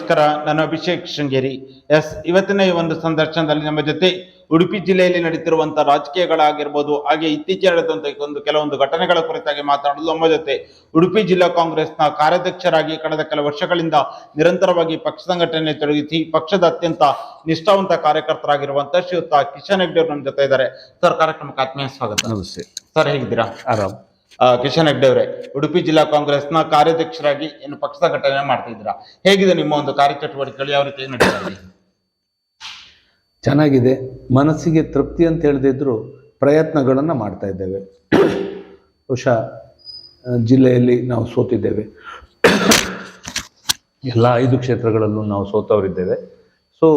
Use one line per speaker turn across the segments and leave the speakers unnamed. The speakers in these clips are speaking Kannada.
ನಮಸ್ಕಾರ ನಾನು ಅಭಿಷೇಕ್ ಶೃಂಗೇರಿ. ಎಸ್ ಇವತ್ತಿನ ಈ ಒಂದು ಸಂದರ್ಶನದಲ್ಲಿ ನಮ್ಮ ಜೊತೆ ಉಡುಪಿ ಜಿಲ್ಲೆಯಲ್ಲಿ ನಡೀತಿರುವಂತಹ ರಾಜಕೀಯಗಳಾಗಿರ್ಬೋದು ಹಾಗೆ ಇತ್ತೀಚೆಗೆ ನಡೆದಂತಹ ಒಂದು ಕೆಲವೊಂದು ಘಟನೆಗಳ ಕುರಿತಾಗಿ ಮಾತನಾಡಲು ನಮ್ಮ ಜೊತೆ ಉಡುಪಿ ಜಿಲ್ಲಾ ಕಾಂಗ್ರೆಸ್ನ ಕಾರ್ಯಾಧ್ಯಕ್ಷರಾಗಿ ಕಳೆದ ಕೆಲ ವರ್ಷಗಳಿಂದ ನಿರಂತರವಾಗಿ ಪಕ್ಷ ಸಂಘಟನೆ ತೊಡಗಿಸಿ ಪಕ್ಷದ ಅತ್ಯಂತ ನಿಷ್ಠಾವಂತ ಕಾರ್ಯಕರ್ತರಾಗಿರುವಂತಹ ಶ್ರೀಯುತ ಕಿಶನ್ ಹೆಗ್ಡೆ ಅವರು ನಮ್ಮ ಜೊತೆ ಇದ್ದಾರೆ. ಸರ್ ಕಾರ್ಯಕ್ರಮಕ್ಕೆ ಆತ್ಮೀಯ ಸ್ವಾಗತ.
ನಮಸ್ತೆ.
ಸರ್ ಹೇಗಿದ್ದೀರಾ?
ಆರಾಮ್.
ಕಿಶನ್ ಹೆಗ್ಡೆ ಅವರೇ, ಉಡುಪಿ ಜಿಲ್ಲಾ ಕಾಂಗ್ರೆಸ್ನ ಕಾರ್ಯಾಧ್ಯಕ್ಷರಾಗಿ ಏನು ಪಕ್ಷ ಸಂಘಟನೆ ಮಾಡ್ತಿದ್ದೀರಾ? ಹೇಗಿದೆ ನಿಮ್ಮ ಒಂದು ಕಾರ್ಯಚಟುವಟಿಕೆಗಳು? ಯಾವ ರೀತಿ ನಡೀತಾರೆ
ಚೆನ್ನಾಗಿದೆ. ಮನಸ್ಸಿಗೆ ತೃಪ್ತಿ ಅಂತ ಹೇಳದಿದ್ರು ಪ್ರಯತ್ನಗಳನ್ನು ಮಾಡ್ತಾ ಇದ್ದೇವೆ. ಬಹುಶಃ ಜಿಲ್ಲೆಯಲ್ಲಿ ನಾವು ಸೋತಿದ್ದೇವೆ. ಎಲ್ಲ ಐದು ಕ್ಷೇತ್ರಗಳಲ್ಲೂ ನಾವು ಸೋತವರಿದ್ದೇವೆ. ಸೊ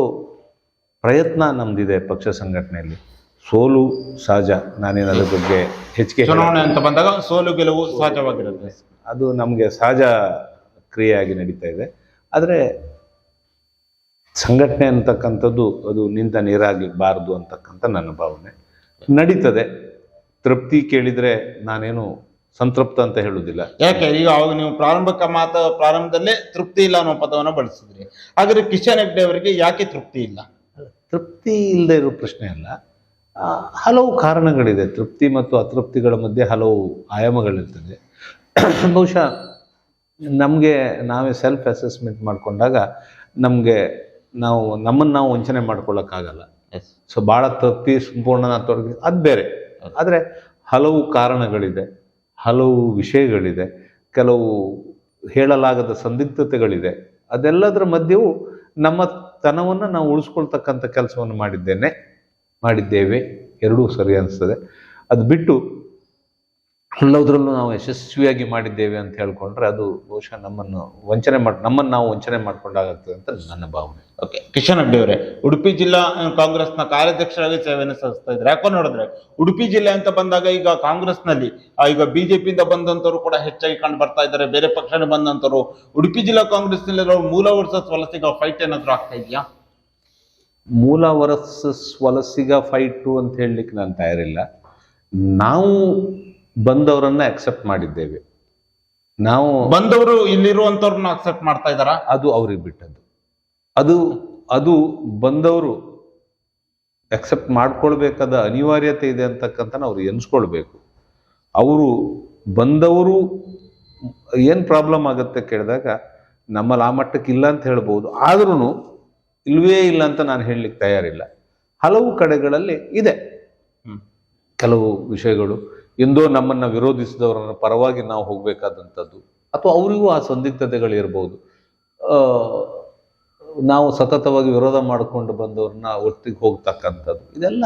ಪ್ರಯತ್ನ ನಮ್ದಿದೆ ಪಕ್ಷ ಸಂಘಟನೆಯಲ್ಲಿ. ಸೋಲು ಸಹಜ. ನಾನೇನು ಅದ್ರ ಬಗ್ಗೆ ಹೆಚ್ಚಿಗೆ.
ಚುನಾವಣೆ ಅಂತ ಬಂದಾಗ ಸೋಲು ಗೆಲುವು ಸಹಜವಾಗಿರುತ್ತೆ.
ಅದು ನಮಗೆ ಸಹಜ ಕ್ರಿಯೆಯಾಗಿ ನಡೀತಾ ಇದೆ. ಆದರೆ ಸಂಘಟನೆ ಅಂತಕ್ಕಂಥದ್ದು ಅದು ನಿಂತ ನೀರಾಗಲಿಬಾರದು ಅಂತಕ್ಕಂಥ ನನ್ನ ಭಾವನೆ. ನಡೀತದೆ. ತೃಪ್ತಿ ಕೇಳಿದರೆ ನಾನೇನು ಸಂತೃಪ್ತ ಅಂತ ಹೇಳುವುದಿಲ್ಲ.
ಯಾಕೆ? ಈಗ ಅವಾಗ ನೀವು ಪ್ರಾರಂಭಿಕ ಮಾತ ಪ್ರಾರಂಭದಲ್ಲೇ ತೃಪ್ತಿ ಇಲ್ಲ ಅನ್ನೋ ಪದವನ್ನು ಬಳಸಿದ್ರಿ. ಆದರೆ ಕಿಶನ್ ಹೆಗ್ಡೆ ಅವರಿಗೆ ಯಾಕೆ ತೃಪ್ತಿ ಇಲ್ಲ?
ತೃಪ್ತಿ ಇಲ್ಲದೆ ಇರೋ ಪ್ರಶ್ನೆ ಅಲ್ಲ. ಹಲವು ಕಾರಣಗಳಿದೆ. ತೃಪ್ತಿ ಮತ್ತು ಅತೃಪ್ತಿಗಳ ಮಧ್ಯೆ ಹಲವು ಆಯಾಮಗಳಿರ್ತದೆ. ಬಹುಶಃ ನಮಗೆ ನಾವೇ ಸೆಲ್ಫ್ ಅಸೆಸ್ಮೆಂಟ್ ಮಾಡಿಕೊಂಡಾಗ ನಮಗೆ ನಾವು ನಮ್ಮನ್ನು ನಾವು ವಂಚನೆ ಮಾಡ್ಕೊಳ್ಳೋಕ್ಕಾಗಲ್ಲ. ಸೊ ಭಾಳ ತೃಪ್ತಿ ಸಂಪೂರ್ಣ ತೊಡಗಿ ಅದು ಬೇರೆ. ಆದರೆ ಹಲವು ಕಾರಣಗಳಿದೆ ಹಲವು ವಿಷಯಗಳಿದೆ ಕೆಲವು ಹೇಳಲಾಗದ ಸಂದಿಗ್ಧತೆಗಳಿದೆ. ಅದೆಲ್ಲದರ ಮಧ್ಯವೂ ನಮ್ಮ ತನವನ್ನು ನಾವು ಉಳಿಸ್ಕೊಳ್ತಕ್ಕಂಥ ಕೆಲಸವನ್ನು ಮಾಡಿದ್ದೇನೆ. ಮಾಡಿದ್ದೇವೆ. ಎರಡೂ ಸರಿ ಅನಿಸ್ತದೆ. ಅದು ಬಿಟ್ಟು ಎಲ್ಲದರಲ್ಲೂ ನಾವು ಯಶಸ್ವಿಯಾಗಿ ಮಾಡಿದ್ದೇವೆ ಅಂತ ಹೇಳ್ಕೊಂಡ್ರೆ ಅದು ಬಹುಶಃ ನಮ್ಮನ್ನು ವಂಚನೆ ಮಾಡಿ, ನಮ್ಮನ್ನು ನಾವು ವಂಚನೆ ಮಾಡಿಕೊಂಡಾಗುತ್ತದೆ ಅಂತ ನನ್ನ ಭಾವನೆ.
ಓಕೆ ಕಿಶನ್ ಅವರೇ, ಉಡುಪಿ ಜಿಲ್ಲಾ ಕಾಂಗ್ರೆಸ್ನ ಕಾರ್ಯಾಧ್ಯಕ್ಷರಾಗಿ ಸೇವೆಯನ್ನು ಸಲ್ಲಿಸ್ತಾ ಇದ್ದಾರೆ. ಯಾಕೋ ನೋಡಿದ್ರೆ ಉಡುಪಿ ಜಿಲ್ಲೆ ಅಂತ ಬಂದಾಗ ಈಗ ಕಾಂಗ್ರೆಸ್ನಲ್ಲಿ ಈಗ ಬಿ ಜೆ ಪಿಯಿಂದ ಬಂದಂಥವ್ರು ಕೂಡ ಹೆಚ್ಚಾಗಿ ಕಂಡು ಬರ್ತಾ ಇದ್ದಾರೆ. ಬೇರೆ ಪಕ್ಷದಿಂದ ಬಂದಂಥವ್ರು ಉಡುಪಿ ಜಿಲ್ಲಾ ಕಾಂಗ್ರೆಸ್ನಲ್ಲಿ ಮೂಲ ವರ್ಷ ವಲಸಿಗ ಫೈಟ್ ಏನಾದರೂ ಆಗ್ತಾ ಇದೆಯಾ?
ಮೂಲ ವರ್ಸಸ್ ವಲಸಿಗ ಫೈಟು ಅಂತ ಹೇಳಲಿಕ್ಕೆ ನಾನು ತಯಾರಿಲ್ಲ. ನಾವು ಬಂದವರನ್ನ ಅಕ್ಸೆಪ್ಟ್ ಮಾಡಿದ್ದೇವೆ. ನಾವು
ಬಂದವರು ಇಲ್ಲಿರುವಂತವ್ರನ್ನ ಅಕ್ಸೆಪ್ಟ್ ಮಾಡ್ತಾ ಇದಾರ
ಅದು ಅವ್ರಿಗೆ ಬಿಟ್ಟದ್ದು. ಅದು ಅದು ಬಂದವರು ಅಕ್ಸೆಪ್ಟ್ ಮಾಡ್ಕೊಳ್ಬೇಕಾದ ಅನಿವಾರ್ಯತೆ ಇದೆ ಅಂತಕ್ಕಂಥ ಅವ್ರು ಎನ್ಸ್ಕೊಳ್ಬೇಕು. ಅವರು ಬಂದವರು ಏನು ಪ್ರಾಬ್ಲಮ್ ಆಗುತ್ತೆ ಕೇಳಿದಾಗ ನಮ್ಮಲ್ಲಿ ಆ ಮಟ್ಟಕ್ಕೆ ಇಲ್ಲ ಅಂತ ಹೇಳ್ಬೋದು. ಆದ್ರೂ ಇಲ್ವೇ ಇಲ್ಲ ಅಂತ ನಾನು ಹೇಳಲಿಕ್ಕೆ ತಯಾರಿಲ್ಲ. ಹಲವು ಕಡೆಗಳಲ್ಲಿ ಇದೆ. ಕೆಲವು ವಿಷಯಗಳು. ಎಂದೋ ನಮ್ಮನ್ನು ವಿರೋಧಿಸಿದವರ ಪರವಾಗಿ ನಾವು ಹೋಗಬೇಕಾದಂಥದ್ದು. ಅಥವಾ ಅವರಿಗೂ ಆ ಸಂದಿಗ್ಧತೆಗಳು ಇರ್ಬೋದು ನಾವು ಸತತವಾಗಿ ವಿರೋಧ ಮಾಡಿಕೊಂಡು ಬಂದವ್ರನ್ನ ಒಟ್ಟಿಗೆ ಹೋಗ್ತಕ್ಕಂಥದ್ದು. ಇದೆಲ್ಲ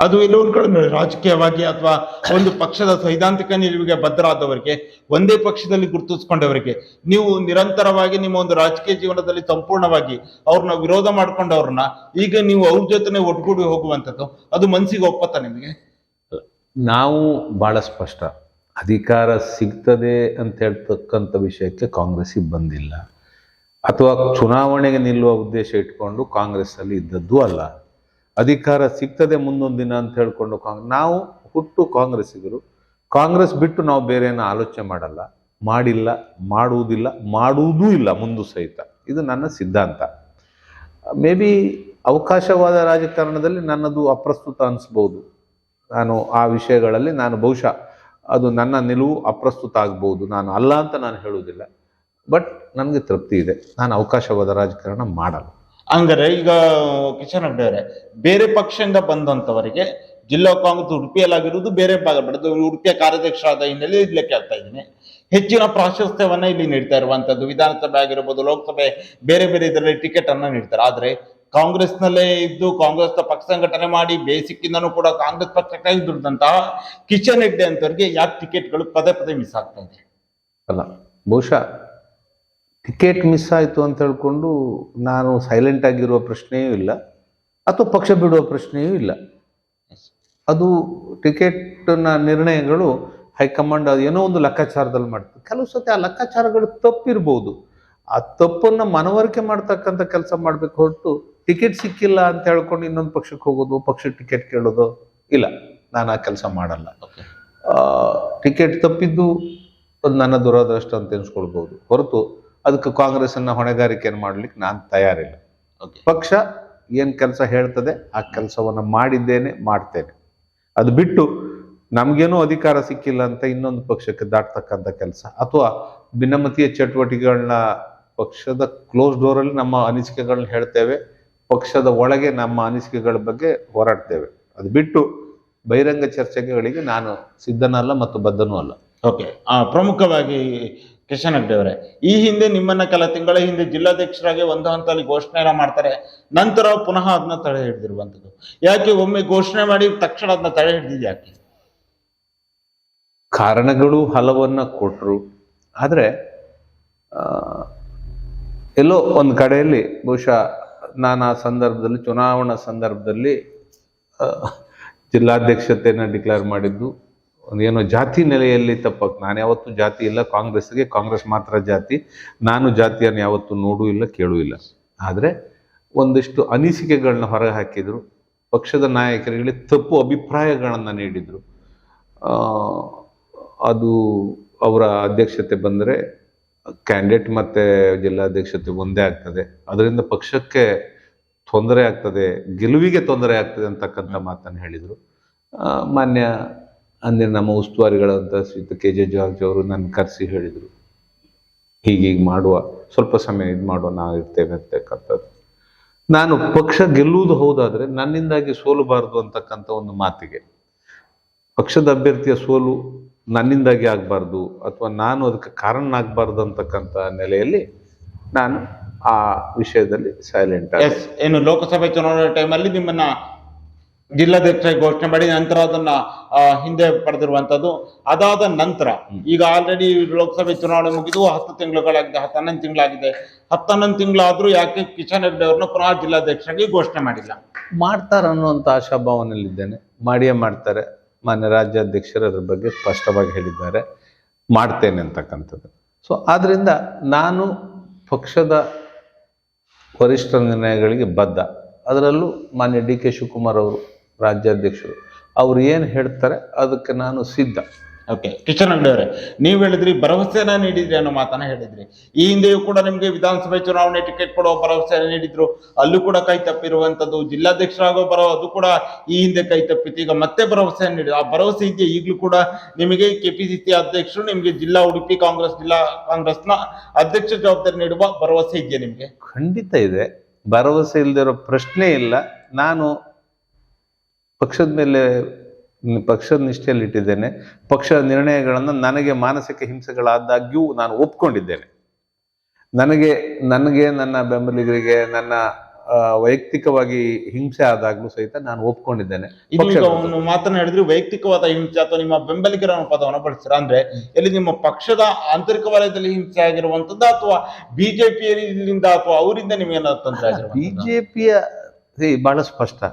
ಅದು ಎಲ್ಲೋ ಕಡೆ ರಾಜಕೀಯವಾಗಿ ಅಥವಾ ಒಂದು ಪಕ್ಷದ ಸೈದ್ಧಾಂತಿಕ ನಿಲುವಿಗೆ ಬದ್ಧರಾದವರಿಗೆ ಒಂದೇ ಪಕ್ಷದಲ್ಲಿ ಗುರುತಿಸ್ಕೊಂಡವರಿಗೆ, ನೀವು ನಿರಂತರವಾಗಿ ನಿಮ್ಮ ಒಂದು ರಾಜಕೀಯ ಜೀವನದಲ್ಲಿ ಸಂಪೂರ್ಣವಾಗಿ ಅವ್ರನ್ನ ವಿರೋಧ ಮಾಡ್ಕೊಂಡವ್ರನ್ನ, ಈಗ ನೀವು ಅವ್ರ ಜೊತೆನೆ ಒಟ್ಗೂಡಿ ಹೋಗುವಂಥದ್ದು, ಅದು ಮನಸ್ಸಿಗೆ ಒಪ್ಪತ್ತ ನಿಮಗೆ?
ನಾವು ಬಹಳ ಸ್ಪಷ್ಟ. ಅಧಿಕಾರ ಸಿಗ್ತದೆ ಅಂತ ಹೇಳ್ತಕ್ಕಂಥ ವಿಷಯಕ್ಕೆ ಕಾಂಗ್ರೆಸ್ಸಿಗೆ ಬಂದಿಲ್ಲ ಅಥವಾ ಚುನಾವಣೆಗೆ ನಿಲ್ಲುವ ಉದ್ದೇಶ ಇಟ್ಕೊಂಡು ಕಾಂಗ್ರೆಸ್ ಅಲ್ಲಿ ಇದ್ದದ್ದು ಅಲ್ಲ. ಅಧಿಕಾರ ಸಿಗ್ತದೆ ಮುಂದೊಂದು ದಿನ ಅಂತ ಹೇಳ್ಕೊಂಡು ಕಾಂಗ್, ನಾವು ಹುಟ್ಟು ಕಾಂಗ್ರೆಸ್ಸಿಗರು. ಕಾಂಗ್ರೆಸ್ ಬಿಟ್ಟು ನಾವು ಬೇರೆ ಆಲೋಚನೆ ಮಾಡಲ್ಲ. ಮಾಡಿಲ್ಲ, ಮಾಡುವುದಿಲ್ಲ, ಮಾಡುವುದೂ ಇಲ್ಲ ಮುಂದು ಸಹಿತ. ಇದು ನನ್ನ ಸಿದ್ಧಾಂತ. ಮೇ ಬಿ ಅವಕಾಶವಾದ ರಾಜಕಾರಣದಲ್ಲಿ ನನ್ನದು ಅಪ್ರಸ್ತುತ ಅನಿಸ್ಬೋದು. ನಾನು ಆ ವಿಷಯಗಳಲ್ಲಿ ನಾನು ಬಹುಶಃ ಅದು ನನ್ನ ನಿಲುವು ಅಪ್ರಸ್ತುತ ಆಗ್ಬೋದು. ನಾನು ಅಲ್ಲ ಅಂತ ನಾನು ಹೇಳುವುದಿಲ್ಲ. ಬಟ್ ನನಗೆ ತೃಪ್ತಿ ಇದೆ. ನಾನು ಅವಕಾಶವಾದ ರಾಜಕಾರಣ ಮಾಡಲ್ಲ.
ಹಂಗಾರೆ ಈಗ ಕಿಶನ್ ರೆಡ್ಡಿ ಅವರೇ ಬೇರೆ ಪಕ್ಷದಿಂದ ಬಂದಂತವರಿಗೆ ಜಿಲ್ಲಾ ಕಾಂಗ್ರೆಸ್ ಉಡುಪಿಯಲ್ಲಾಗಿರುವುದು ಬೇರೆ ಭಾಗ ಬಡದು ಉಡುಪಿಯ ಕಾರ್ಯಾಧ್ಯಕ್ಷರಾದ ಹಿನ್ನೆಲೆ ಇರ್ಲಿಕ್ಕೆ ಆಗ್ತಾ ಇದ್ದೀನಿ. ಹೆಚ್ಚಿನ ಪ್ರಾಶಸ್ತ್ಯವನ್ನ ಇಲ್ಲಿ ನೀಡ್ತಾ ಇರುವಂತದ್ದು, ವಿಧಾನಸಭೆ ಆಗಿರ್ಬೋದು, ಲೋಕಸಭೆ, ಬೇರೆ ಬೇರೆ ಇದರಲ್ಲಿ ಟಿಕೆಟ್ ಅನ್ನ ನೀಡ್ತಾರೆ. ಆದ್ರೆ ಕಾಂಗ್ರೆಸ್ನಲ್ಲೇ ಇದ್ದು ಕಾಂಗ್ರೆಸ್ನ ಪಕ್ಷ ಸಂಘಟನೆ ಮಾಡಿ ಬೇಸಿಕ್ಕಿಂದನೂ ಕೂಡ ಕಾಂಗ್ರೆಸ್ ಪಕ್ಷಕ್ಕಾಗಿ ದುಡ್ದಂತಹ ಕಿಶನ್ ರೆಡ್ಡಿ ಅಂತವ್ರಿಗೆ ಯಾಕೆ ಟಿಕೆಟ್ಗಳು ಪದೇ ಪದೇ ಮಿಸ್ ಆಗ್ತಾ ಇದೆ?
ಅಲ್ಲ, ಬಹುಶಃ ಟಿಕೆಟ್ ಮಿಸ್ ಆಯಿತು ಅಂತ ಹೇಳ್ಕೊಂಡು ನಾನು ಸೈಲೆಂಟ್ ಆಗಿರುವ ಪ್ರಶ್ನೆಯೂ ಇಲ್ಲ ಅಥವಾ ಪಕ್ಷ ಬಿಡುವ ಪ್ರಶ್ನೆಯೂ ಇಲ್ಲ. ಅದು ಟಿಕೆಟ್ನ ನಿರ್ಣಯಗಳು ಹೈಕಮಾಂಡ್ ಅದು ಏನೋ ಒಂದು ಲೆಕ್ಕಾಚಾರದಲ್ಲಿ ಮಾಡ್ತದೆ ಕೆಲವು ಸತಿ ಆ ಲೆಕ್ಕಾಚಾರಗಳು ತಪ್ಪಿರ್ಬೋದು. ಆ ತಪ್ಪನ್ನು ಮನವರಿಕೆ ಮಾಡ್ತಕ್ಕಂಥ ಕೆಲಸ ಮಾಡಬೇಕು ಹೊರತು ಟಿಕೆಟ್ ಸಿಕ್ಕಿಲ್ಲ ಅಂತ ಹೇಳ್ಕೊಂಡು ಇನ್ನೊಂದು ಪಕ್ಷಕ್ಕೆ ಹೋಗೋದು ಪಕ್ಷ ಟಿಕೆಟ್ ಕೇಳೋದು ಇಲ್ಲ. ನಾನು ಆ ಕೆಲಸ ಮಾಡಲ್ಲ. ಟಿಕೆಟ್ ತಪ್ಪಿದ್ದು ಅದು ನನ್ನ ದುರಾದೃಷ್ಟ ಅಂತ ಎನ್ಸ್ಕೊಳ್ಬೋದು ಹೊರತು ಅದಕ್ಕೆ ಕಾಂಗ್ರೆಸ್ಸನ್ನ ಹೊಣೆಗಾರಿಕೆಯನ್ನು ಮಾಡ್ಲಿಕ್ಕೆ ನಾನು ತಯಾರಿಲ್ಲ. ಪಕ್ಷ ಏನು ಕೆಲಸ ಹೇಳ್ತದೆ ಆ ಕೆಲಸವನ್ನು ಮಾಡಿದ್ದೇನೆ ಮಾಡ್ತೇನೆ. ಅದು ಬಿಟ್ಟು ನಮಗೇನೂ ಅಧಿಕಾರ ಸಿಕ್ಕಿಲ್ಲ ಅಂತ ಇನ್ನೊಂದು ಪಕ್ಷಕ್ಕೆ ದಾಟ್ತಕ್ಕಂಥ ಕೆಲಸ. ಅಥವಾ ಭಿನ್ನಮತೀಯ ಚಟುವಟಿಕೆಗಳನ್ನ ಪಕ್ಷದ ಕ್ಲೋಸ್ ಡೋರಲ್ಲಿ ನಮ್ಮ ಅನಿಸಿಕೆಗಳನ್ನ ಹೇಳ್ತೇವೆ ಪಕ್ಷದ ಒಳಗೆ ನಮ್ಮ ಅನಿಸಿಕೆಗಳ ಬಗ್ಗೆ ಹೋರಾಡ್ತೇವೆ. ಅದು ಬಿಟ್ಟು ಬಹಿರಂಗ ಚರ್ಚೆಗಳಿಗೆ ನಾನು ಸಿದ್ಧನಲ್ಲ ಮತ್ತು ಬದ್ಧನೂ ಅಲ್ಲ.
ಓಕೆ ಆ, ಪ್ರಮುಖವಾಗಿ ಕಿಶನ್ ಹೆಗ್ಡೆ ಈ ಹಿಂದೆ ನಿಮ್ಮನ್ನ ಕೆಲ ತಿಂಗಳ ಹಿಂದೆ ಜಿಲ್ಲಾಧ್ಯಕ್ಷರಾಗಿ ಒಂದು ಹಂತದಲ್ಲಿ ಘೋಷಣೆಯನ್ನ ಮಾಡ್ತಾರೆ. ನಂತರ ಪುನಃ ಅದನ್ನ ತಡೆ ಹಿಡಿದಿರುವಂತದ್ದು. ಯಾಕೆ ಒಮ್ಮೆ ಘೋಷಣೆ ಮಾಡಿ ತಕ್ಷಣ ಅದನ್ನ ತಡೆ ಹಿಡಿದಿದ್ದು ಯಾಕೆ?
ಕಾರಣಗಳು ಹಲವನ್ನ ಕೊಟ್ಟರು ಆದರೆ ಎಲ್ಲೋ ಒಂದು ಕಡೆಯಲ್ಲಿ ಬಹುಶಃ ನಾನು ಆ ಸಂದರ್ಭದಲ್ಲಿ, ಚುನಾವಣಾ ಸಂದರ್ಭದಲ್ಲಿ ಜಿಲ್ಲಾಧ್ಯಕ್ಷತೆಯನ್ನು ಡಿಕ್ಲೇರ್ ಮಾಡಿದ್ದು. ಏನೋ ಜಾತಿ ನೆಲೆಯಲ್ಲಿ ತಪ್ಪಕ್ಕೆ ನಾನು ಯಾವತ್ತೂ ಜಾತಿ ಇಲ್ಲ ಕಾಂಗ್ರೆಸ್ಗೆ ಕಾಂಗ್ರೆಸ್ ಮಾತ್ರ ಜಾತಿ. ನಾನು ಜಾತಿಯನ್ನು ಯಾವತ್ತೂ ನೋಡೂ ಇಲ್ಲ, ಕೇಳೂ ಇಲ್ಲ. ಆದರೆ ಒಂದಿಷ್ಟು ಅನಿಸಿಕೆಗಳನ್ನ ಹೊರಗೆ ಹಾಕಿದ್ರು. ಪಕ್ಷದ ನಾಯಕರಿಗೆ ತಪ್ಪು ಅಭಿಪ್ರಾಯಗಳನ್ನು ನೀಡಿದರು. ಅದು ಅವರ ಅಧ್ಯಕ್ಷತೆ ಬಂದರೆ ಕ್ಯಾಂಡಿಡೇಟ್ ಮತ್ತು ಜಿಲ್ಲಾಧ್ಯಕ್ಷತೆ ಒಂದೇ ಆಗ್ತದೆ. ಅದರಿಂದ ಪಕ್ಷಕ್ಕೆ ತೊಂದರೆ ಆಗ್ತದೆ, ಗೆಲುವಿಗೆ ತೊಂದರೆ ಆಗ್ತದೆ ಅಂತಕ್ಕಂಥ ಮಾತನ್ನು ಹೇಳಿದರು. ಮಾನ್ಯ ಅಂದಿನ ನಮ್ಮ ಉಸ್ತುವಾರಿಗಳಂತ ಶ್ರೀಯುತ ಕೆ ಜೆ ಜಾರ್ಜ್ ಅವರು ನನ್ನ ಕರೆಸಿ ಹೇಳಿದರು. ಹೀಗೀಗೆ ಮಾಡುವ, ಸ್ವಲ್ಪ ಸಮಯ ಇದು ಮಾಡುವ, ನಾವು ಇರ್ತೇವೆ ಅಂತಕ್ಕಂಥದ್ದು. ನಾನು ಪಕ್ಷ ಗೆಲ್ಲುವುದು ಹೌದಾದರೆ ನನ್ನಿಂದಾಗಿ ಸೋಲಬಾರದು ಅಂತಕ್ಕಂಥ ಒಂದು ಮಾತಿಗೆ. ಪಕ್ಷದ ಅಭ್ಯರ್ಥಿಯ ಸೋಲು ನನ್ನಿಂದಾಗಿ ಆಗಬಾರ್ದು ಅಥವಾ ನಾನು ಅದಕ್ಕೆ ಕಾರಣ ಆಗಬಾರ್ದು ಅಂತಕ್ಕಂಥ ನೆಲೆಯಲ್ಲಿ ನಾನು ಆ ವಿಷಯದಲ್ಲಿ ಸೈಲೆಂಟ್
ಏನು ಲೋಕಸಭೆ ಚುನಾವಣೆ ಟೈಮಲ್ಲಿ ನಿಮ್ಮನ್ನ ಜಿಲ್ಲಾಧ್ಯಕ್ಷ ಘೋಷಣೆ ಮಾಡಿ ನಂತರ ಅದನ್ನ ಹಿಂದೆ ಪಡೆದಿರುವಂತದ್ದು. ಅದಾದ ನಂತರ ಈಗ ಆಲ್ರೆಡಿ ಲೋಕಸಭೆ ಚುನಾವಣೆ ಮುಗಿದು ಹತ್ತು ತಿಂಗಳುಗಳಾಗಿದೆ ಹತ್ತನ್ನೊಂದು ತಿಂಗಳಾಗಿದೆ. ಹತ್ತು ಹನ್ನೊಂದು ತಿಂಗಳಾದ್ರೂ ಯಾಕೆ ಕಿಶನ್ ಹೆಗ್ಡೆ ಅವ್ರನ್ನ ಪುನಃ ಜಿಲ್ಲಾಧ್ಯಕ್ಷರಾಗಿ ಘೋಷಣೆ ಮಾಡಿಲ್ಲ?
ಮಾಡ್ತಾರೆ ಅನ್ನುವಂಥ ಆಶಾಭಾವನೆಯಲ್ಲಿದ್ದೇನೆ ಮಾಡಿಯೇ ಮಾಡ್ತಾರೆ. ಮಾನ್ಯ ರಾಜ್ಯಾಧ್ಯಕ್ಷರ ಅದ್ರ ಬಗ್ಗೆ ಸ್ಪಷ್ಟವಾಗಿ ಹೇಳಿದ್ದಾರೆ. ಮಾಡ್ತೇನೆ ಅಂತಕ್ಕಂಥದ್ದು. ಸೊ ಆದ್ರಿಂದ ನಾನು ಪಕ್ಷದ ವರಿಷ್ಠ ನಿರ್ಣಯಗಳಿಗೆ ಬದ್ಧ. ಅದರಲ್ಲೂ ಮಾನ್ಯ ಡಿ ಕೆ ಶಿವಕುಮಾರ್ ಅವರು ರಾಜ್ಯಾಧ್ಯಕ್ಷರು. ಅವ್ರು ಏನು ಹೇಳ್ತಾರೆ ಅದಕ್ಕೆ ನಾನು ಸಿದ್ಧ.
ಓಕೆ ಕಿಶನ್ ಅಂಗಡಿ ಅವರೇ ನೀವು ಹೇಳಿದ್ರಿ ಭರವಸೆನ ನೀಡಿದ್ರಿ ಅನ್ನೋ ಮಾತನ್ನ ಹೇಳಿದ್ರಿ. ಈ ಹಿಂದೆಯೂ ಕೂಡ ನಿಮಗೆ ವಿಧಾನಸಭೆ ಚುನಾವಣೆ ಟಿಕೆಟ್ ಕೊಡುವ ಭರವಸೆ ನೀಡಿದ್ರು. ಅಲ್ಲೂ ಕೂಡ ಕೈ ತಪ್ಪಿರುವಂತದ್ದು ಜಿಲ್ಲಾಧ್ಯಕ್ಷರಾಗೋ ಬರೋ ಅದು ಕೂಡ ಈ ಹಿಂದೆ ಕೈ ತಪ್ಪಿತ್ತು ಈಗ ಮತ್ತೆ ಭರವಸೆಯನ್ನು ನೀಡಿ ಆ ಭರವಸೆ ಇದೆಯಾ? ಈಗಲೂ ಕೂಡ ನಿಮಗೆ ಕೆಪಿಸಿಸಿ ಅಧ್ಯಕ್ಷರು ನಿಮಗೆ ಜಿಲ್ಲಾ ಉಡುಪಿ ಕಾಂಗ್ರೆಸ್ ಜಿಲ್ಲಾ ಕಾಂಗ್ರೆಸ್ನ ಅಧ್ಯಕ್ಷ ಜವಾಬ್ದಾರಿ ನೀಡುವ ಭರವಸೆ ಇದೆಯಾ ನಿಮಗೆ?
ಖಂಡಿತ ಇದೆ. ಭರವಸೆ ಇಲ್ಲದಿರೋ ಪ್ರಶ್ನೆ ಇಲ್ಲ. ನಾನು ಪಕ್ಷದ ಮೇಲೆ ಪಕ್ಷದ ನಿಷ್ಠೆಯಲ್ಲಿ ಇಟ್ಟಿದ್ದೇನೆ. ಪಕ್ಷದ ನಿರ್ಣಯಗಳನ್ನು ನನಗೆ ಮಾನಸಿಕ ಹಿಂಸೆಗಳಾದಾಗ್ಯೂ ನಾನು ಒಪ್ಕೊಂಡಿದ್ದೇನೆ. ನನಗೆ ನನಗೆ ನನ್ನ ಬೆಂಬಲಿಗರಿಗೆ ನನ್ನ ವೈಯಕ್ತಿಕವಾಗಿ ಹಿಂಸೆ ಆದಾಗ್ಲೂ ಸಹಿತ ನಾನು ಒಪ್ಕೊಂಡಿದ್ದೇನೆ.
ಮಾತನಾಡಿದ್ರೆ ವೈಯಕ್ತಿಕವಾದ ಹಿಂಸೆ ಅಥವಾ ನಿಮ್ಮ ಬೆಂಬಲಿಗರ ಪದವನ್ನು ಬಳಸ್ತೀರಾ? ಅಂದ್ರೆ ಎಲ್ಲಿ ನಿಮ್ಮ ಪಕ್ಷದ ಆಂತರಿಕ ವಲಯದಲ್ಲಿ ಹಿಂಸೆ ಆಗಿರುವಂತದ್ದು ಅಥವಾ ಬಿಜೆಪಿಯಿಂದ ಅಥವಾ ಅವರಿಂದ ನಿಮಗೆ ಏನಾದ್ರು ತೊಂದರೆ
ಬಿಜೆಪಿಯ ಬಹಳ ಸ್ಪಷ್ಟ.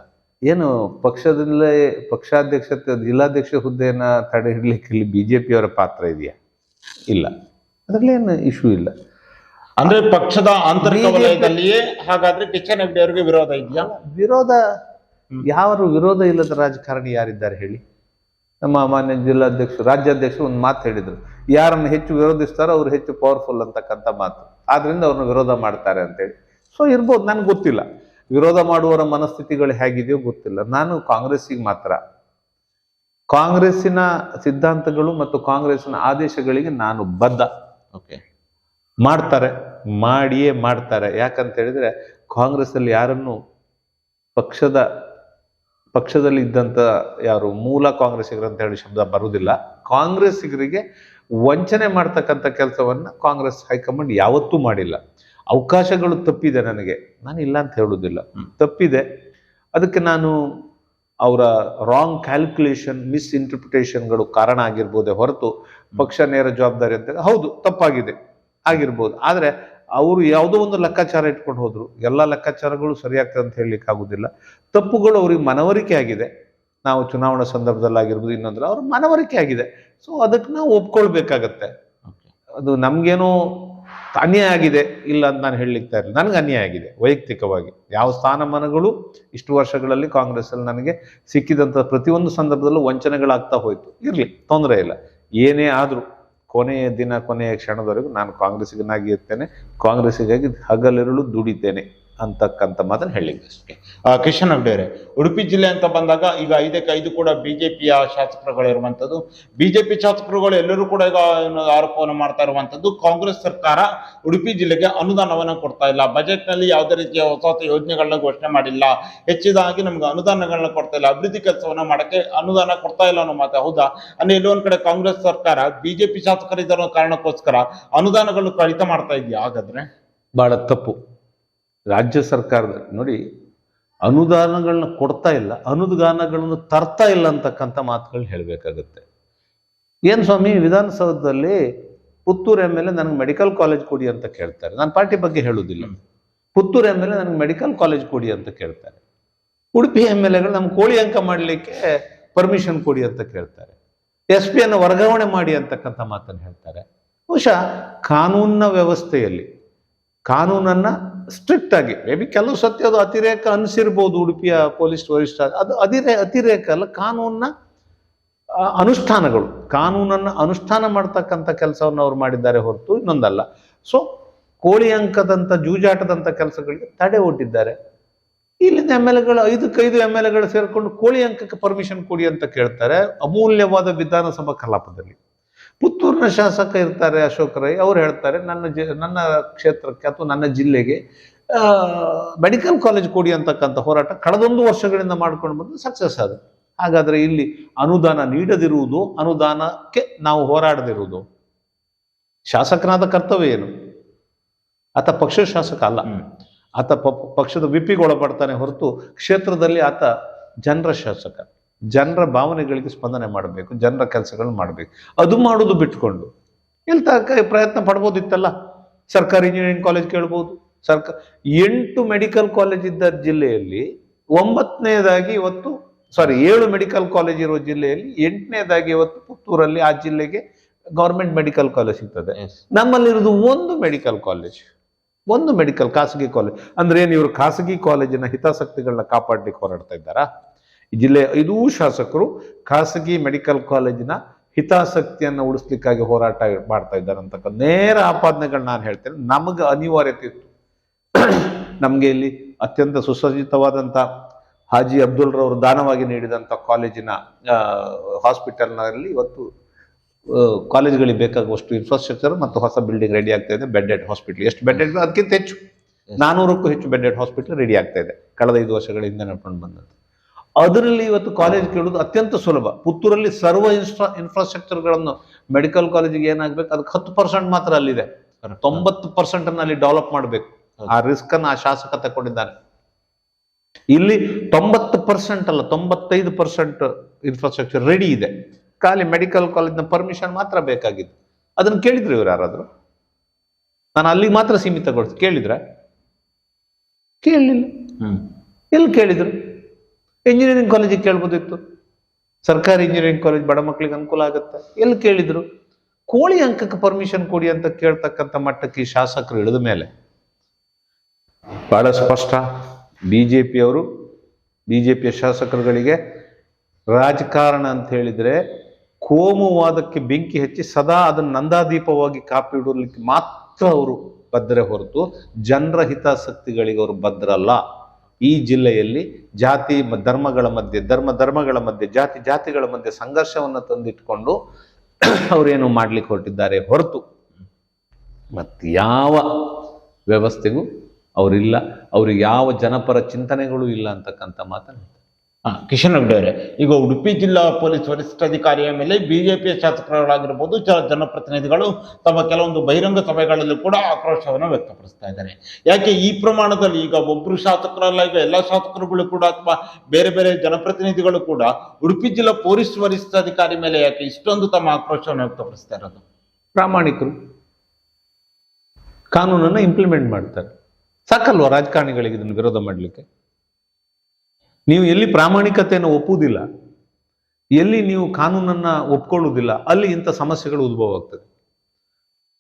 ಏನು ಪಕ್ಷದಲ್ಲೇ ಪಕ್ಷಾಧ್ಯಕ್ಷತೆ ಜಿಲ್ಲಾಧ್ಯಕ್ಷ ಹುದ್ದೆಯನ್ನ ತಡೆ ಹಿಡಲಿಕ್ಕೆ ಇಲ್ಲಿ ಬಿಜೆಪಿಯವರ ಪಾತ್ರ ಇದೆಯಾ? ಇಲ್ಲ. ಅದರಲ್ಲಿ ಏನು ಇಶ್ಯೂ ಇಲ್ಲ.
ಅಂದ್ರೆ ಪಕ್ಷದ ಆಂತರಿಕ ವಲಯದಲ್ಲಿಯೇ ಹಾಗಾದ್ರೆ ಹೆಗ್ಡೆ ಅವರಿಗೆ ವಿರೋಧ ಇದೆಯಾ?
ವಿರೋಧ ಯಾರು ವಿರೋಧ ಇಲ್ಲದ ರಾಜಕಾರಣಿ ಯಾರಿದ್ದಾರೆ ಹೇಳಿ? ನಮ್ಮ ಮಾನ್ಯ ಜಿಲ್ಲಾಧ್ಯಕ್ಷ ರಾಜ್ಯಾಧ್ಯಕ್ಷ ಒಂದು ಮಾತು ಹೇಳಿದ್ರು. ಯಾರನ್ನು ಹೆಚ್ಚು ವಿರೋಧಿಸ್ತಾರೋ ಅವ್ರು ಹೆಚ್ಚು ಪವರ್ಫುಲ್ ಅಂತಕ್ಕಂಥ ಮಾತು. ಆದ್ರಿಂದ ಅವ್ರನ್ನ ವಿರೋಧ ಮಾಡ್ತಾರೆ ಅಂತೇಳಿ. ಸೊ ಇರ್ಬೋದು ನನ್ಗೆ ಗೊತ್ತಿಲ್ಲ. ವಿರೋಧ ಮಾಡುವವರ ಮನಸ್ಥಿತಿಗಳು ಹೇಗಿದೆಯೋ ಗೊತ್ತಿಲ್ಲ. ನಾನು ಕಾಂಗ್ರೆಸ್ಸಿಗೆ ಮಾತ್ರ. ಕಾಂಗ್ರೆಸ್ಸಿನ ಸಿದ್ಧಾಂತಗಳು ಮತ್ತು ಕಾಂಗ್ರೆಸ್ಸಿನ ಆದೇಶಗಳಿಗೆ ನಾನು ಬದ್ಧ.
ಓಕೆ
ಮಾಡ್ತಾರೆ ಮಾಡಿಯೇ ಮಾಡ್ತಾರೆ. ಯಾಕಂತ ಹೇಳಿದ್ರೆ ಕಾಂಗ್ರೆಸ್ ಅಲ್ಲಿ ಯಾರನ್ನು ಪಕ್ಷದ ಪಕ್ಷದಲ್ಲಿ ಇದ್ದಂತ ಯಾರು? ಮೂಲ ಕಾಂಗ್ರೆಸ್ಸಿಗರು ಅಂತ ಹೇಳಿ ಶಬ್ದ ಬರುವುದಿಲ್ಲ. ಕಾಂಗ್ರೆಸ್ಸಿಗರಿಗೆ ವಂಚನೆ ಮಾಡ್ತಕ್ಕಂಥ ಕೆಲಸವನ್ನು ಕಾಂಗ್ರೆಸ್ ಹೈಕಮಾಂಡ್ ಯಾವತ್ತೂ ಮಾಡಿಲ್ಲ. ಅವಕಾಶಗಳು ತಪ್ಪಿದೆ ನನಗೆ. ನಾನು ಇಲ್ಲ ಅಂತ
ಹೇಳೋದಿಲ್ಲ
ತಪ್ಪಿದೆ. ಅದಕ್ಕೆ ನಾನು ಅವರ ರಾಂಗ್ ಕ್ಯಾಲ್ಕುಲೇಷನ್ ಮಿಸ್ ಇಂಟರ್ಪ್ರಿಟೇಷನ್ಗಳು ಕಾರಣ ಆಗಿರ್ಬೋದೇ ಹೊರತು ಪಕ್ಷ ನೇರ ಜವಾಬ್ದಾರಿ ಅಂತ ಹೌದು ತಪ್ಪಾಗಿದೆ ಆಗಿರ್ಬೋದು. ಆದರೆ ಅವರು ಯಾವುದೋ ಒಂದು ಲೆಕ್ಕಾಚಾರ ಇಟ್ಕೊಂಡು ಹೋದರು. ಎಲ್ಲ ಲೆಕ್ಕಾಚಾರಗಳು ಸರಿಯಾಗ್ತದೆ ಅಂತ ಹೇಳಲಿಕ್ಕೆ ಆಗುದಿಲ್ಲ. ತಪ್ಪುಗಳು ಅವ್ರಿಗೆ ಮನವರಿಕೆ ಆಗಿದೆ. ನಾವು ಚುನಾವಣಾ ಸಂದರ್ಭದಲ್ಲಿ ಆಗಿರ್ಬೋದು ಇನ್ನೊಂದ್ರೆ ಅವ್ರ ಮನವರಿಕೆ ಆಗಿದೆ. ಸೊ ಅದಕ್ಕೆ ನಾವು ಒಪ್ಕೊಳ್ಬೇಕಾಗತ್ತೆ. ಅದು ನಮ್ಗೇನೋ ಅನ್ಯಾಯ ಆಗಿದೆ, ಇಲ್ಲ ಅಂತ ನಾನು ಹೇಳಲಿಕ್ಕೆ ಇರಲಿಲ್ಲ ನನಗೆ ಅನ್ಯಾಯ ಆಗಿದೆ, ವೈಯಕ್ತಿಕವಾಗಿ. ಯಾವ ಸ್ಥಾನಮಾನಗಳು ಇಷ್ಟು ವರ್ಷಗಳಲ್ಲಿ ಕಾಂಗ್ರೆಸ್ ಅಲ್ಲಿ ನನಗೆ ಸಿಕ್ಕಿದಂಥ ಪ್ರತಿಯೊಂದು ಸಂದರ್ಭದಲ್ಲೂ ವಂಚನೆಗಳಾಗ್ತಾ ಹೋಯಿತು. ಇರಲಿ, ತೊಂದರೆ ಇಲ್ಲ. ಏನೇ ಆದರೂ ಕೊನೆಯ ದಿನ, ಕೊನೆಯ ಕ್ಷಣದವರೆಗೂ ನಾನು ಕಾಂಗ್ರೆಸ್ಸಿಗನಾಗಿ ಇರ್ತೇನೆ ಕಾಂಗ್ರೆಸ್ಸಿಗಾಗಿ ಹಗಲಿರುಳು ದುಡಿತೇನೆ. ಅಂತಕ್ಕಂಥ ಮಾತನ್ನು ಹೇಳಿದ್ದೆ ಅಷ್ಟೇ.
ಕಿಶನ್ ಅವರೇ ಉಡುಪಿ ಜಿಲ್ಲೆ ಅಂತ ಬಂದಾಗ ಈಗ ಐದಕ್ಕೆ ಐದು ಕೂಡ ಬಿಜೆಪಿಯ ಶಾಸಕರುಗಳು ಜೆ ಬಿಜೆಪಿ ಶಾಸಕರುಗಳು ಎಲ್ಲರೂ ಕೂಡ ಈಗ ಆರೋಪವನ್ನು ಮಾಡ್ತಾ ಇರುವಂಥದ್ದು. ಕಾಂಗ್ರೆಸ್ ಸರ್ಕಾರ ಉಡುಪಿ ಜಿಲ್ಲೆಗೆ ಅನುದಾನವನ್ನು ಕೊಡ್ತಾ ಇಲ್ಲ. ಬಜೆಟ್ನಲ್ಲಿ ಯಾವುದೇ ರೀತಿಯ ಹೊಸ ಹೊಸ ಯೋಜನೆಗಳನ್ನ ಘೋಷಣೆ ಮಾಡಿಲ್ಲ. ಹೆಚ್ಚಿದಾಗಿ ನಮ್ಗೆ ಅನುದಾನಗಳನ್ನ ಕೊಡ್ತಾ ಇಲ್ಲ. ಅಭಿವೃದ್ಧಿ ಕೆಲಸವನ್ನ ಮಾಡಕ್ಕೆ ಅನುದಾನ ಕೊಡ್ತಾ ಇಲ್ಲ ಅನ್ನೋ ಮಾತು, ಹೌದಾ? ಅಂದ್ರೆ ಎಲ್ಲೊಂದ್ ಕಡೆ ಕಾಂಗ್ರೆಸ್ ಸರ್ಕಾರ ಬಿಜೆಪಿ ಶಾಸಕರಿದ್ದರೋ ಕಾರಣಕ್ಕೋಸ್ಕರ ಅನುದಾನಗಳು ಕಡಿತ ಮಾಡ್ತಾ ಇದೆಯಾ ಹಾಗಾದ್ರೆ?
ಬಹಳ ತಪ್ಪು. ರಾಜ್ಯ ಸರ್ಕಾರದ ನೋಡಿ ಅನುದಾನಗಳನ್ನ ಕೊಡ್ತಾ ಇಲ್ಲ ಅನುದಾನಗಳನ್ನು ತರ್ತಾ ಇಲ್ಲ ಅಂತಕ್ಕಂಥ ಮಾತುಗಳು ಹೇಳಬೇಕಾಗುತ್ತೆ. ಏನು ಸ್ವಾಮಿ ವಿಧಾನಸೌಧದಲ್ಲಿ ಪುತ್ತೂರು ಎಂ ಎಲ್ ಎ ನನಗೆ ಮೆಡಿಕಲ್ ಕಾಲೇಜ್ ಕೊಡಿ ಅಂತ ಕೇಳ್ತಾರೆ. ನಾನು ಪಾರ್ಟಿ ಬಗ್ಗೆ ಹೇಳುವುದಿಲ್ಲ ಪುತ್ತೂರು ಎಂ ಎಲ್ ಎ ನನಗೆ ಮೆಡಿಕಲ್ ಕಾಲೇಜ್ ಕೊಡಿ ಅಂತ ಕೇಳ್ತಾರೆ. ಉಡುಪಿ ಎಂ ಎಲ್ ಎಗಳು ನಮ್ಗೆ ಕೋಳಿ ಅಂಕ ಮಾಡಲಿಕ್ಕೆ ಪರ್ಮಿಷನ್ ಕೊಡಿ ಅಂತ ಕೇಳ್ತಾರೆ. ಎಸ್ ಪಿ ಅನ್ನು ವರ್ಗಾವಣೆ ಮಾಡಿ ಅಂತಕ್ಕಂಥ ಮಾತನ್ನು ಹೇಳ್ತಾರೆ. ಬಹುಶಃ ಕಾನೂನಿನ ವ್ಯವಸ್ಥೆಯಲ್ಲಿ ಕಾನೂನನ್ನ ಸ್ಟ್ರಿಕ್ಟ್ ಆಗಿ ಮೇ ಬಿ ಕೆಲವು ಸತ್ಯ ಅದು ಅತಿರೇಕ ಅನಿಸಿರ್ಬೋದು ಉಡುಪಿಯ ಪೊಲೀಸ್ ವರಿಷ್ಠ, ಅದು ಅದಿರೇ, ಅತಿರೇಕ ಅಲ್ಲ, ಕಾನೂನನ್ನ ಅನುಷ್ಠಾನಗಳು, ಕಾನೂನನ್ನು ಅನುಷ್ಠಾನ ಮಾಡ್ತಕ್ಕಂಥ ಕೆಲಸವನ್ನು ಅವ್ರು ಮಾಡಿದ್ದಾರೆ ಹೊರತು ಇನ್ನೊಂದಲ್ಲ. ಸೊ ಕೋಳಿ ಅಂಕದಂಥ ಜೂಜಾಟದಂಥ ಕೆಲಸಗಳಿಗೆ ತಡೆ ಒಡ್ಡಿದ್ದಾರೆ. ಇಲ್ಲಿಂದ ಎಂ ಎಲ್ ಎಗಳು, ಐದಕ್ಕೈದು ಎಂ ಎಲ್ ಎಗಳು ಸೇರಿಕೊಂಡು ಕೋಳಿ ಅಂಕಕ್ಕೆ ಪರ್ಮಿಷನ್ ಕೊಡಿ ಅಂತ ಕೇಳ್ತಾರೆ. ಅಮೂಲ್ಯವಾದ ವಿಧಾನಸಭಾ ಕಲಾಪದಲ್ಲಿ. ಪುತ್ತೂರಿನ ಶಾಸಕ ಇರ್ತಾರೆ ಅಶೋಕ್ ರೈ ಅವ್ರು ಹೇಳ್ತಾರೆ ನನ್ನ ಜಿ ನನ್ನ ಕ್ಷೇತ್ರಕ್ಕೆ ಅಥವಾ ನನ್ನ ಜಿಲ್ಲೆಗೆ ಮೆಡಿಕಲ್ ಕಾಲೇಜ್ ಕೊಡಿ ಅಂತಕ್ಕಂಥ ಹೋರಾಟ ಕಳೆದೊಂದು ವರ್ಷಗಳಿಂದ ಮಾಡ್ಕೊಂಡು ಬಂದು ಸಕ್ಸಸ್ ಆದ. ಹಾಗಾದ್ರೆ ಇಲ್ಲಿ ಅನುದಾನ ನೀಡದಿರುವುದು ಅನುದಾನಕ್ಕೆ ನಾವು ಹೋರಾಡದಿರುವುದು. ಶಾಸಕನಾದ ಕರ್ತವ್ಯ ಏನು? ಆತ ಪಕ್ಷ ಶಾಸಕ ಅಲ್ಲ. ಆತ ಪಕ್ಷದ ವಿಪಿಗೆ ಒಳಪಡ್ತಾನೆ ಹೊರತು ಕ್ಷೇತ್ರದಲ್ಲಿ ಆತ ಜನರ ಶಾಸಕ. ಜನರ ಭಾವನೆಗಳಿಗೆ ಸ್ಪಂದನೆ ಮಾಡಬೇಕು ಜನರ ಕೆಲಸಗಳನ್ನ ಮಾಡಬೇಕು. ಅದು ಮಾಡೋದು ಬಿಟ್ಕೊಂಡು ಇಲ್ಲಿ ತಕ್ಕ ಪ್ರಯತ್ನ ಪಡ್ಬೋದಿತ್ತಲ್ಲ? ಸರ್ಕಾರಿ ಇಂಜಿನಿಯರಿಂಗ್ ಕಾಲೇಜ್ ಕೇಳ್ಬೋದು. ಸರ್ಕಾರ ಎಂಟು ಮೆಡಿಕಲ್ ಕಾಲೇಜ್ ಇದ್ದ ಜಿಲ್ಲೆಯಲ್ಲಿ ಒಂಬತ್ತನೇದಾಗಿ ಇವತ್ತು ಸಾರಿ ಏಳು ಮೆಡಿಕಲ್ ಕಾಲೇಜ್ ಇರೋ ಜಿಲ್ಲೆಯಲ್ಲಿ ಎಂಟನೇದಾಗಿ ಇವತ್ತು ಪುತ್ತೂರಲ್ಲಿ ಆ ಜಿಲ್ಲೆಗೆ ಗೌರ್ಮೆಂಟ್ ಮೆಡಿಕಲ್ ಕಾಲೇಜ್ ಸಿಗ್ತದೆ. ನಮ್ಮಲ್ಲಿರೋದು ಒಂದು ಮೆಡಿಕಲ್ ಕಾಲೇಜ್ ಒಂದು ಮೆಡಿಕಲ್ ಖಾಸಗಿ ಕಾಲೇಜ್ ಅಂದ್ರೆ ಏನು ಇವರು ಖಾಸಗಿ ಕಾಲೇಜಿನ ಹಿತಾಸಕ್ತಿಗಳನ್ನ ಕಾಪಾಡ್ಲಿಕ್ಕೆ ಹೋರಾಡ್ತಾ ಇದ್ದಾರಾ? ಜಿಲ್ಲೆ ಐದೂ ಶಾಸಕರು ಖಾಸಗಿ ಮೆಡಿಕಲ್ ಕಾಲೇಜಿನ ಹಿತಾಸಕ್ತಿಯನ್ನು ಉಳಿಸ್ಲಿಕ್ಕಾಗಿ ಹೋರಾಟ ಮಾಡ್ತಾ ಇದ್ದಾರೆ ಅಂತಕ್ಕಂಥ ನೇರ ಆಪಾದನೆಗಳು ನಾನು ಹೇಳ್ತೇನೆ. ನಮಗೆ ಅನಿವಾರ್ಯತೆ ಇತ್ತು. ನಮಗೆ ಇಲ್ಲಿ ಅತ್ಯಂತ ಸುಸಜ್ಜಿತವಾದಂಥ ಹಾಜಿ ಅಬ್ದುಲ್ ರವರು ದಾನವಾಗಿ ನೀಡಿದಂಥ ಕಾಲೇಜಿನ ಹಾಸ್ಪಿಟಲ್ನಲ್ಲಿ ಇವತ್ತು ಕಾಲೇಜ್ಗಳಿಗೆ ಬೇಕಾಗುವಷ್ಟು ಇನ್ಫ್ರಾಸ್ಟ್ರಕ್ಚರ್ ಮತ್ತು ಹೊಸ ಬಿಲ್ಡಿಂಗ್ ರೆಡಿ ಆಗ್ತಾ ಇದೆ. ಬೆಡ್ಡೆಡ್ ಹಾಸ್ಪಿಟಲ್ ಎಷ್ಟು ಬೆಡ್ಡೆಡ್ ಅದಕ್ಕಿಂತ ಹೆಚ್ಚು. ನಾನ್ನೂರಕ್ಕೂ ಹೆಚ್ಚು ಬೆಡ್ಡೆಡ್ ಹಾಸ್ಪಿಟಲ್ ರೆಡಿ ಆಗ್ತಾ ಇದೆ. ಕಳೆದ ಐದು ವರ್ಷಗಳ ಹಿಂದೆ ನಡ್ಕೊಂಡು ಬಂದದ್ದು. ಅದರಲ್ಲಿ ಇವತ್ತು ಕಾಲೇಜ್ ಕೇಳೋದು ಅತ್ಯಂತ ಸುಲಭ. ಪುತ್ತೂರಲ್ಲಿ ಸರ್ವ ಇನ್ಸ್ಟ್ರಾ ಇನ್ಫ್ರಾಸ್ಟ್ರಕ್ಚರ್ಗಳನ್ನು ಮೆಡಿಕಲ್ ಕಾಲೇಜಿಗೆ ಏನಾಗಬೇಕು ಅದಕ್ಕೆ ಹತ್ತು ಪರ್ಸೆಂಟ್ ಮಾತ್ರ ಅಲ್ಲಿದೆ. ತೊಂಬತ್ತು ಪರ್ಸೆಂಟ್ ಅನ್ನು ಅಲ್ಲಿ ಡೆವಲಪ್ ಮಾಡಬೇಕು. ಆ ರಿಸ್ಕ್ ಅನ್ನು ಆ ಶಾಸಕ ತಗೊಂಡಿದ್ದಾನೆ ಇಲ್ಲಿ ತೊಂಬತ್ತು ಪರ್ಸೆಂಟ್ ಅಲ್ಲ ತೊಂಬತ್ತೈದು ಪರ್ಸೆಂಟ್ ಇನ್ಫ್ರಾಸ್ಟ್ರಕ್ಚರ್ ರೆಡಿ ಇದೆ. ಖಾಲಿ ಮೆಡಿಕಲ್ ಕಾಲೇಜ್ನ ಪರ್ಮಿಷನ್ ಮಾತ್ರ ಬೇಕಾಗಿತ್ತು. ಅದನ್ನು ಕೇಳಿದ್ರು ಇವ್ರು ಯಾರಾದರೂ? ನಾನು ಅಲ್ಲಿಗೆ ಮಾತ್ರ ಸೀಮಿತಗೊಳಿಸಿ ಕೇಳಿದ್ರ? ಕೇಳಲಿಲ್ಲ.
ಹ್ಮ್.
ಎಲ್ಲಿ ಕೇಳಿದ್ರು? ಇಂಜಿನಿಯರಿಂಗ್ ಕಾಲೇಜಿಗೆ ಕೇಳ್ಬೋದಿತ್ತು. ಸರ್ಕಾರಿ ಇಂಜಿನಿಯರಿಂಗ್ ಕಾಲೇಜ್ ಬಡ ಮಕ್ಕಳಿಗೆ ಅನುಕೂಲ ಆಗುತ್ತೆ. ಎಲ್ಲಿ ಕೇಳಿದ್ರು, ಕೋಳಿ ಅಂಕಕ್ಕೆ ಪರ್ಮಿಷನ್ ಕೊಡಿ ಅಂತ ಕೇಳ್ತಕ್ಕಂಥ ಮಟ್ಟಕ್ಕೆ ಈ ಶಾಸಕರು ಇಳಿದ ಮೇಲೆ ಬಹಳ ಸ್ಪಷ್ಟ ಬಿ ಜೆ ಪಿಯವರು ಬಿ ಜೆ ಪಿಯ ಶಾಸಕರುಗಳಿಗೆ ರಾಜಕಾರಣ ಅಂತ ಹೇಳಿದ್ರೆ ಕೋಮುವಾದಕ್ಕೆ ಬೆಂಕಿ ಹಚ್ಚಿ ಸದಾ ಅದನ್ನು ನಂದಾದೀಪವಾಗಿ ಕಾಪಿ ಮಾತ್ರ ಅವರು ಬದ್ರೆ ಹೊರತು ಜನರ ಹಿತಾಸಕ್ತಿಗಳಿಗೆ ಅವರು ಬದ್ಧರಲ್ಲ. ಈ ಜಿಲ್ಲೆಯಲ್ಲಿ ಜಾತಿ ಧರ್ಮಗಳ ಮಧ್ಯೆ, ಧರ್ಮ, ಧರ್ಮಗಳ ಮಧ್ಯೆ, ಜಾತಿ, ಜಾತಿಗಳ ಮಧ್ಯೆ ಸಂಘರ್ಷವನ್ನು ತಂದಿಟ್ಕೊಂಡು ಅವರೇನು ಮಾಡ್ಲಿಕ್ಕೆ ಹೊರಟಿದ್ದಾರೆ? ಹೊರತು. ಮತ್ತು ಯಾವ ವ್ಯವಸ್ಥೆಗೂ ಅವರಿಲ್ಲ. ಅವ್ರಿಗೆ ಯಾವ ಜನಪರ ಚಿಂತನೆಗಳು ಇಲ್ಲ ಅಂತಕ್ಕಂಥ ಮಾತನ್ನು
ಕಿಶನ್ ರೆಡ್ಡಿ ಅವರೇ ಈಗ ಉಡುಪಿ ಜಿಲ್ಲಾ ಪೊಲೀಸ್ ವರಿಷ್ಠಾಧಿಕಾರಿಯ ಮೇಲೆ ಬಿಜೆಪಿಯ ಶಾಸಕರುಗಳಾಗಿರ್ಬೋದು ಜನಪ್ರತಿನಿಧಿಗಳು ತಮ್ಮ ಕೆಲವೊಂದು ಬಹಿರಂಗ ಸಭೆಗಳಲ್ಲೂ ಕೂಡ ಆಕ್ರೋಶವನ್ನು ವ್ಯಕ್ತಪಡಿಸ್ತಾ ಇದ್ದಾರೆ. ಯಾಕೆ ಈ ಪ್ರಮಾಣದಲ್ಲಿ ಈಗ ಒಬ್ಬರು ಶಾಸಕರಲ್ಲ, ಈಗ ಎಲ್ಲ ಶಾಸಕರುಗಳು ಕೂಡ ಅಥವಾ ಬೇರೆ ಬೇರೆ ಜನಪ್ರತಿನಿಧಿಗಳು ಕೂಡ ಉಡುಪಿ ಜಿಲ್ಲಾ ಪೊಲೀಸ್ ವರಿಷ್ಠಾಧಿಕಾರಿ ಮೇಲೆ ಯಾಕೆ ಇಷ್ಟೊಂದು ತಮ್ಮ ಆಕ್ರೋಶವನ್ನು ವ್ಯಕ್ತಪಡಿಸ್ತಾ ಇರೋದು?
ಪ್ರಾಮಾಣಿಕರು ಕಾನೂನನ್ನು ಇಂಪ್ಲಿಮೆಂಟ್ ಮಾಡ್ತಾರೆ. ಸಾಕಲ್ವ ರಾಜಕಾರಣಿಗಳಿಗೆ ಇದನ್ನು ವಿರೋಧ ಮಾಡಲಿಕ್ಕೆ? ನೀವು ಎಲ್ಲಿ ಪ್ರಾಮಾಣಿಕತೆಯನ್ನು ಒಪ್ಪುವುದಿಲ್ಲ, ಎಲ್ಲಿ ನೀವು ಕಾನೂನನ್ನ ಒಪ್ಕೊಳ್ಳುವುದಿಲ್ಲ, ಅಲ್ಲಿ ಇಂಥ ಸಮಸ್ಯೆಗಳು ಉದ್ಭವ ಆಗ್ತದೆ.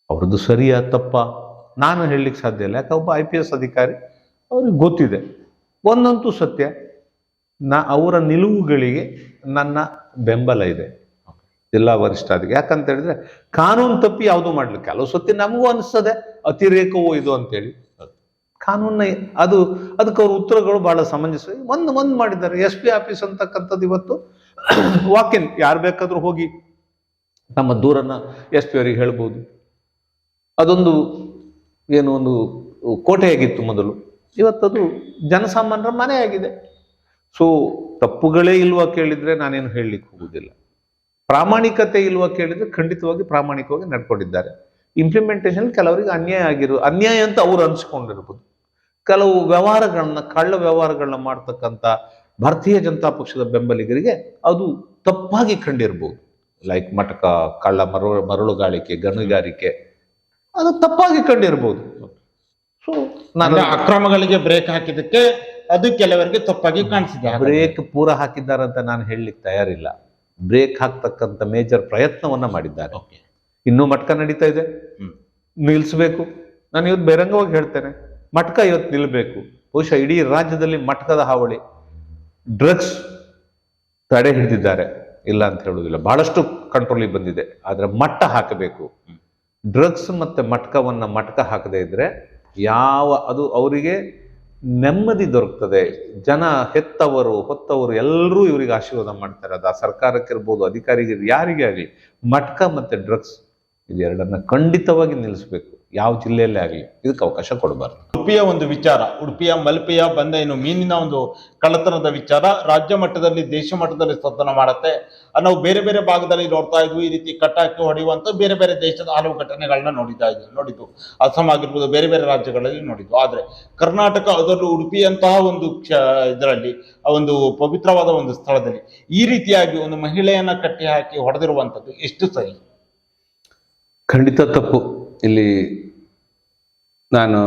ಅವ್ರದ್ದು ಸರಿಯಾ ತಪ್ಪ? ನಾನು ಹೇಳಲಿಕ್ಕೆ ಸಾಧ್ಯ ಇಲ್ಲ. ಯಾಕೆ ಒಬ್ಬ ಐ ಪಿ ಎಸ್ ಅಧಿಕಾರಿ, ಅವ್ರಿಗೆ ಗೊತ್ತಿದೆ. ಒಂದಂತೂ ಸತ್ಯ, ನಾ ಅವರ ನಿಲುವುಗಳಿಗೆ ನನ್ನ ಬೆಂಬಲ ಇದೆ. ಜಿಲ್ಲಾ ವರಿಷ್ಠಾಧಿಕಾರಿ ಯಾಕಂತ ಹೇಳಿದ್ರೆ, ಕಾನೂನು ತಪ್ಪಿ ಯಾವುದು ಮಾಡ್ಲಿಕ್ಕೆ. ಕೆಲವು ಸತ್ಯ ನಮಗೂ ಅನಿಸ್ತದೆ, ಅತಿರೇಕವೋ ಇದು ಅಂತೇಳಿ. ಕಾನೂನ ಅದು ಅದಕ್ಕೆ ಅವ್ರ ಉತ್ತರಗಳು ಬಹಳ ಸಮಂಜಸ. ಒಂದು ಒಂದು ಮಾಡಿದ್ದಾರೆ. ಎಸ್ ಪಿ ಆಫೀಸ್ ಅಂತಕ್ಕಂಥದ್ದು ಇವತ್ತು ವಾಕಿನ್ ಯಾರು ಬೇಕಾದ್ರೂ ಹೋಗಿ ನಮ್ಮ ದೂರನ್ನ ಎಸ್ ಪಿ ಅವರಿಗೆ ಹೇಳ್ಬೋದು. ಅದೊಂದು ಏನು ಒಂದು ಕೋಟೆಯಾಗಿತ್ತು ಮೊದಲು. ಇವತ್ತದು ಜನಸಾಮಾನ್ಯರ ಮನೆ ಆಗಿದೆ ಸೊ ತಪ್ಪುಗಳೇ ಇಲ್ವಾ ಕೇಳಿದ್ರೆ ನಾನೇನು ಹೇಳಲಿಕ್ಕೆ ಹೋಗುದಿಲ್ಲ. ಪ್ರಾಮಾಣಿಕತೆ ಇಲ್ವಾ ಕೇಳಿದ್ರೆ ಖಂಡಿತವಾಗಿ ಪ್ರಾಮಾಣಿಕವಾಗಿ ನಡ್ಕೊಂಡಿದ್ದಾರೆ. ಇಂಪ್ಲಿಮೆಂಟೇಷನ್ ಕೆಲವರಿಗೆ ಅನ್ಯಾಯ ಆಗಿರೋ, ಅನ್ಯಾಯ ಅಂತ ಅವ್ರು ಅನ್ಸ್ಕೊಂಡಿರ್ಬೋದು. ಕೆಲವು ವ್ಯವಹಾರಗಳನ್ನ ಕಳ್ಳ ವ್ಯವಹಾರಗಳನ್ನ ಮಾಡ್ತಕ್ಕಂಥ ಭಾರತೀಯ ಜನತಾ ಪಕ್ಷದ ಬೆಂಬಲಿಗರಿಗೆ ಅದು ತಪ್ಪಾಗಿ ಕಂಡಿರ್ಬೋದು. ಲೈಕ್ ಮಟಕ ಕಳ್ಳ ಮರಳು ಮರಳುಗಾಳಿಕೆ ಗಣಿಗಾರಿಕೆ ಅದು ತಪ್ಪಾಗಿ ಕಂಡಿರ್ಬೋದು. ಸೊ ನಾನು
ಅಕ್ರಮಗಳಿಗೆ ಬ್ರೇಕ್ ಹಾಕಿದಕ್ಕೆ ಅದು ಕೆಲವರಿಗೆ ತಪ್ಪಾಗಿ ಕಾಣಿಸಿದೆ.
ಬ್ರೇಕ್ ಪೂರ ಹಾಕಿದ್ದಾರಂತ ನಾನು ಹೇಳಲಿಕ್ಕೆ ತಯಾರಿಲ್ಲ. ಬ್ರೇಕ್ ಹಾಕ್ತಕ್ಕಂಥ ಮೇಜರ್ ಪ್ರಯತ್ನವನ್ನ ಮಾಡಿದ್ದಾರೆ. ಇನ್ನೂ ಮಟ್ಕ ನಡೀತಾ ಇದೆ.
ನಿಲ್ಸ್ಬೇಕು.
ನಿಲ್ಲಿಸಬೇಕು ನಾನು ಇವತ್ತು ಬಹಿರಂಗವಾಗಿ ಹೇಳ್ತೇನೆ. ಮಟ್ಕ ಇವತ್ತು ನಿಲ್ಲಬೇಕು ಬಹುಶಃ ಇಡೀ ರಾಜ್ಯದಲ್ಲಿ ಮಟ್ಕದ ಹಾವಳಿ. ಡ್ರಗ್ಸ್ ತಡೆ ಹಿಡಿದಿದ್ದಾರೆ. ಇಲ್ಲ ಅಂತ ಹೇಳುವುದಿಲ್ಲ. ಬಹಳಷ್ಟು ಕಂಟ್ರೋಲಿಗೆ ಬಂದಿದೆ. ಆದರೆ ಮಟ್ಟ ಹಾಕಬೇಕು. ಡ್ರಗ್ಸ್ ಮತ್ತೆ ಮಟ್ಕವನ್ನು ಮಟ್ಕ ಹಾಕದೇ ಇದ್ದರೆ ಯಾವ, ಅದು ಅವರಿಗೆ ನೆಮ್ಮದಿ ದೊರಕ್ತದೆ. ಜನ ಹೆತ್ತವರು, ಹೊತ್ತವರು ಎಲ್ಲರೂ ಇವರಿಗೆ ಆಶೀರ್ವಾದ ಮಾಡ್ತಾರೆ. ಅದು ಆ ಸರ್ಕಾರಕ್ಕಿರ್ಬೋದು ಅಧಿಕಾರಿಗೆ ಯಾರಿಗೆ ಆಗಲಿ ಮಟ್ಕ ಮತ್ತೆ ಡ್ರಗ್ಸ್ ಇದೆರಡನ್ನ ಖಂಡಿತವಾಗಿ ನಿಲ್ಲಿಸಬೇಕು. ಯಾವ ಜಿಲ್ಲೆಯಲ್ಲೇ ಆಗಲಿ ಇದಕ್ಕೆ ಅವಕಾಶ ಕೊಡಬಾರ್ದು.
ಉಡುಪಿಯ ಒಂದು ವಿಚಾರ, ಉಡುಪಿಯ ಮಲ್ಪೆಯ ಬಂದ ಏನು ಮೀನಿನ ಒಂದು ಕಳ್ಳತನದ ವಿಚಾರ, ರಾಜ್ಯ ಮಟ್ಟದಲ್ಲಿ, ದೇಶ ಮಟ್ಟದಲ್ಲಿ ಸ್ವತನ ಮಾಡುತ್ತೆ ನಾವು ಬೇರೆ ಬೇರೆ ಭಾಗದಲ್ಲಿ ನೋಡ್ತಾ ಇದ್ವಿ, ಈ ರೀತಿ ಕಟ್ಟಾಕಿ ಹೊಡೆಯುವಂಥ ಬೇರೆ ಬೇರೆ ದೇಶದ ಹಲವು ಘಟನೆಗಳನ್ನ ನೋಡಿತಾ ಇದ್ವಿ ನೋಡಿದ್ದು ಅಸ್ಸಾಂ ಆಗಿರ್ಬೋದು, ಬೇರೆ ಬೇರೆ ರಾಜ್ಯಗಳಲ್ಲಿ ನೋಡಿದ್ದು ಆದರೆ ಕರ್ನಾಟಕ ಅದರಲ್ಲೂ ಉಡುಪಿಯಂತಹ ಒಂದು ಕ್ಷ, ಇದರಲ್ಲಿ ಒಂದು ಪವಿತ್ರವಾದ ಒಂದು ಸ್ಥಳದಲ್ಲಿ ಈ ರೀತಿಯಾಗಿ ಒಂದು ಮಹಿಳೆಯನ್ನ ಕಟ್ಟಿ ಹಾಕಿ ಹೊಡೆದಿರುವಂಥದ್ದು ಎಷ್ಟು ಸರಿ
ಖಂಡಿತ ತಪ್ಪು. ಇಲ್ಲಿ ನಾನು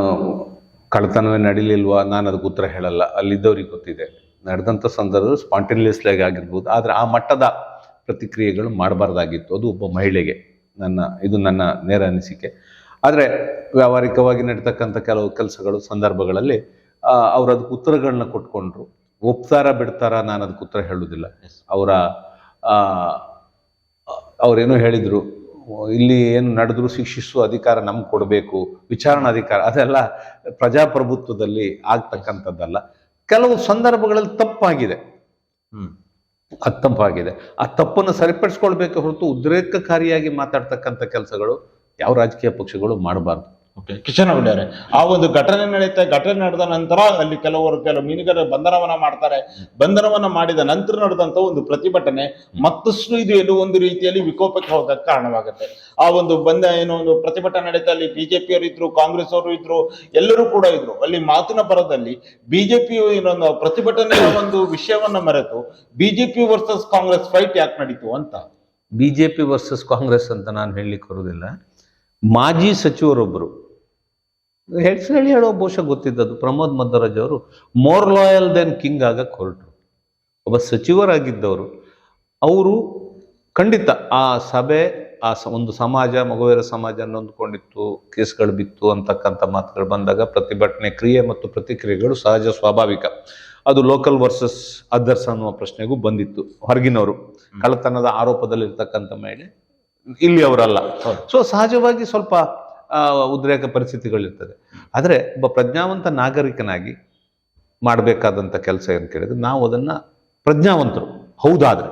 ಕಳ್ಳತನವೇ ನಡೀಲಿಲ್ವಾ? ನಾನು ಅದಕ್ಕೆ ಉತ್ತರ ಹೇಳಲ್ಲ. ಅಲ್ಲಿದ್ದವ್ರಿಗೆ ಗೊತ್ತಿದೆ. ನಡೆದಂಥ ಸಂದರ್ಭ ಸ್ಪಾಂಟೇನಿಯಸ್ಲಿ ಆಗಿರ್ಬೋದು. ಆದರೆ ಆ ಮಟ್ಟದ ಪ್ರತಿಕ್ರಿಯೆಗಳು ಮಾಡಬಾರ್ದಾಗಿತ್ತು. ಅದು ಒಬ್ಬ ಮಹಿಳೆಗೆ ನನ್ನ ಇದು ನನ್ನ ನೇರ ಅನಿಸಿಕೆ. ಆದರೆ ವ್ಯಾವಹಾರಿಕವಾಗಿ ನಡೀತಕ್ಕಂಥ ಕೆಲವು ಕೆಲಸಗಳು ಸಂದರ್ಭಗಳಲ್ಲಿ ಅವ್ರು ಅದಕ್ಕೆ ಉತ್ತರಗಳನ್ನ ಕೊಟ್ಕೊಂಡ್ರು. ಒಪ್ತಾರ ಬಿಡ್ತಾರ ನಾನು ಅದಕ್ಕೆ ಉತ್ತರ ಹೇಳುವುದಿಲ್ಲ. ಅವರ ಅವರೇನೋ ಹೇಳಿದ್ರು. ಇಲ್ಲಿ ಏನು ನಡೆದ್ರು ಶಿಕ್ಷಿಸುವ ಅಧಿಕಾರ ನಮ್ಗೆ ಕೊಡಬೇಕು, ವಿಚಾರಣಾ ಅಧಿಕಾರ, ಅದೆಲ್ಲ ಪ್ರಜಾಪ್ರಭುತ್ವದಲ್ಲಿ ಆಗ್ತಕ್ಕಂಥದ್ದಲ್ಲ. ಕೆಲವು ಸಂದರ್ಭಗಳಲ್ಲಿ ತಪ್ಪಾಗಿದೆ.
ಹ್ಮ್.
ತಪ್ಪಾಗಿದೆ. ಆ ತಪ್ಪನ್ನು ಸರಿಪಡಿಸ್ಕೊಳ್ಬೇಕು ಹೊರತು ಉದ್ರೇಕಕಾರಿಯಾಗಿ ಮಾತಾಡ್ತಕ್ಕಂಥ ಕೆಲಸಗಳು ಯಾವ ರಾಜಕೀಯ ಪಕ್ಷಗಳು ಮಾಡಬಾರ್ದು.
ಓಕೆ ಕಿಶನ್ ಅವರೇ ಆ ಒಂದು ಘಟನೆ ನಡೆಯುತ್ತೆ, ಘಟನೆ ನಡೆದ ನಂತರ ಅಲ್ಲಿ ಕೆಲವರು ಕೆಲವು ಮೀನುಗಾರರು ಬಂಧನವನ್ನ ಮಾಡ್ತಾರೆ. ಬಂಧನವನ್ನ ಮಾಡಿದ ನಂತರ ನಡೆದಂತ ಒಂದು ಪ್ರತಿಭಟನೆ ಮತ್ತಷ್ಟು ಇದು ಎಲ್ಲೋ ಒಂದು ರೀತಿಯಲ್ಲಿ ವಿಕೋಪಕ್ಕೆ ಹೋಗಕ್ಕೆ ಕಾರಣವಾಗುತ್ತೆ. ಆ ಒಂದು ಬಂದ ಏನೋ ಒಂದು ಪ್ರತಿಭಟನೆ ನಡೀತಾ ಅಲ್ಲಿ ಬಿಜೆಪಿ ಅವರು ಇದ್ರು, ಕಾಂಗ್ರೆಸ್ ಅವರು ಇದ್ರು, ಎಲ್ಲರೂ ಕೂಡ ಇದ್ರು. ಅಲ್ಲಿ ಮಾತಿನ ಪರದಲ್ಲಿ ಬಿಜೆಪಿ ಏನೊಂದು ಪ್ರತಿಭಟನೆಯ ಒಂದು ವಿಷಯವನ್ನ ಮರೆತು ಬಿಜೆಪಿ ವರ್ಸಸ್ ಕಾಂಗ್ರೆಸ್ ಫೈಟ್ ಯಾಕೆ ನಡೀತು ಅಂತ.
ಬಿಜೆಪಿ ವರ್ಸಸ್ ಕಾಂಗ್ರೆಸ್ ಅಂತ ನಾನು ಹೇಳಲಿಕ್ಕೆ ಬರೋದಿಲ್ಲ. ಮಾಜಿ ಸಚಿವರೊಬ್ಬರು ಹೆಸರು ಹೇಳಿ ಹೇಳೋ ಬಹುಶಃ ಗೊತ್ತಿದ್ದದ್ದು. ಪ್ರಮೋದ್ ಮದ್ದರಾಜ್ ಅವರು ಮೋರ್ ಲಾಯಲ್ ದೆನ್ ಕಿಂಗ್ ಆಗಕ್ಕೆ ಹೊರಟರು ಒಬ್ಬ ಸಚಿವರಾಗಿದ್ದವರು. ಅವರು ಖಂಡಿತ ಆ ಸಭೆ ಆ ಒಂದು ಸಮಾಜ ಮಗುವೇರ ಸಮಾಜ ನೊಂದ್ಕೊಂಡಿತ್ತು ಕೇಸ್ಗಳು ಬಿತ್ತು ಅಂತಕ್ಕಂಥ ಮಾತುಗಳು ಬಂದಾಗ ಪ್ರತಿಭಟನೆ ಕ್ರಿಯೆ ಮತ್ತು ಪ್ರತಿಕ್ರಿಯೆಗಳು ಸಹಜ ಸ್ವಾಭಾವಿಕ. ಅದು ಲೋಕಲ್ ವರ್ಸಸ್ ಅದರ್ಸ್ ಅನ್ನುವ ಪ್ರಶ್ನೆಗೂ ಬಂದಿತ್ತು ಹೊರಗಿನವರು. ಕಳ್ಳತನದ ಆರೋಪದಲ್ಲಿರ್ತಕ್ಕಂಥ ಮಹಿಳೆ ಇಲ್ಲಿ ಅವರಲ್ಲ ಸೊ ಸಹಜವಾಗಿ ಸ್ವಲ್ಪ ಉದ್ರೇಕ ಪರಿಸ್ಥಿತಿಗಳಿರ್ತದೆ. ಆದರೆ ಒಬ್ಬ ಪ್ರಜ್ಞಾವಂತ ನಾಗರಿಕನಾಗಿ ಮಾಡಬೇಕಾದಂಥ ಕೆಲಸ ಏನು ಕೇಳಿದ್ರೆ ನಾವು ಅದನ್ನು ಪ್ರಜ್ಞಾವಂತರು. ಹೌದಾದರೆ.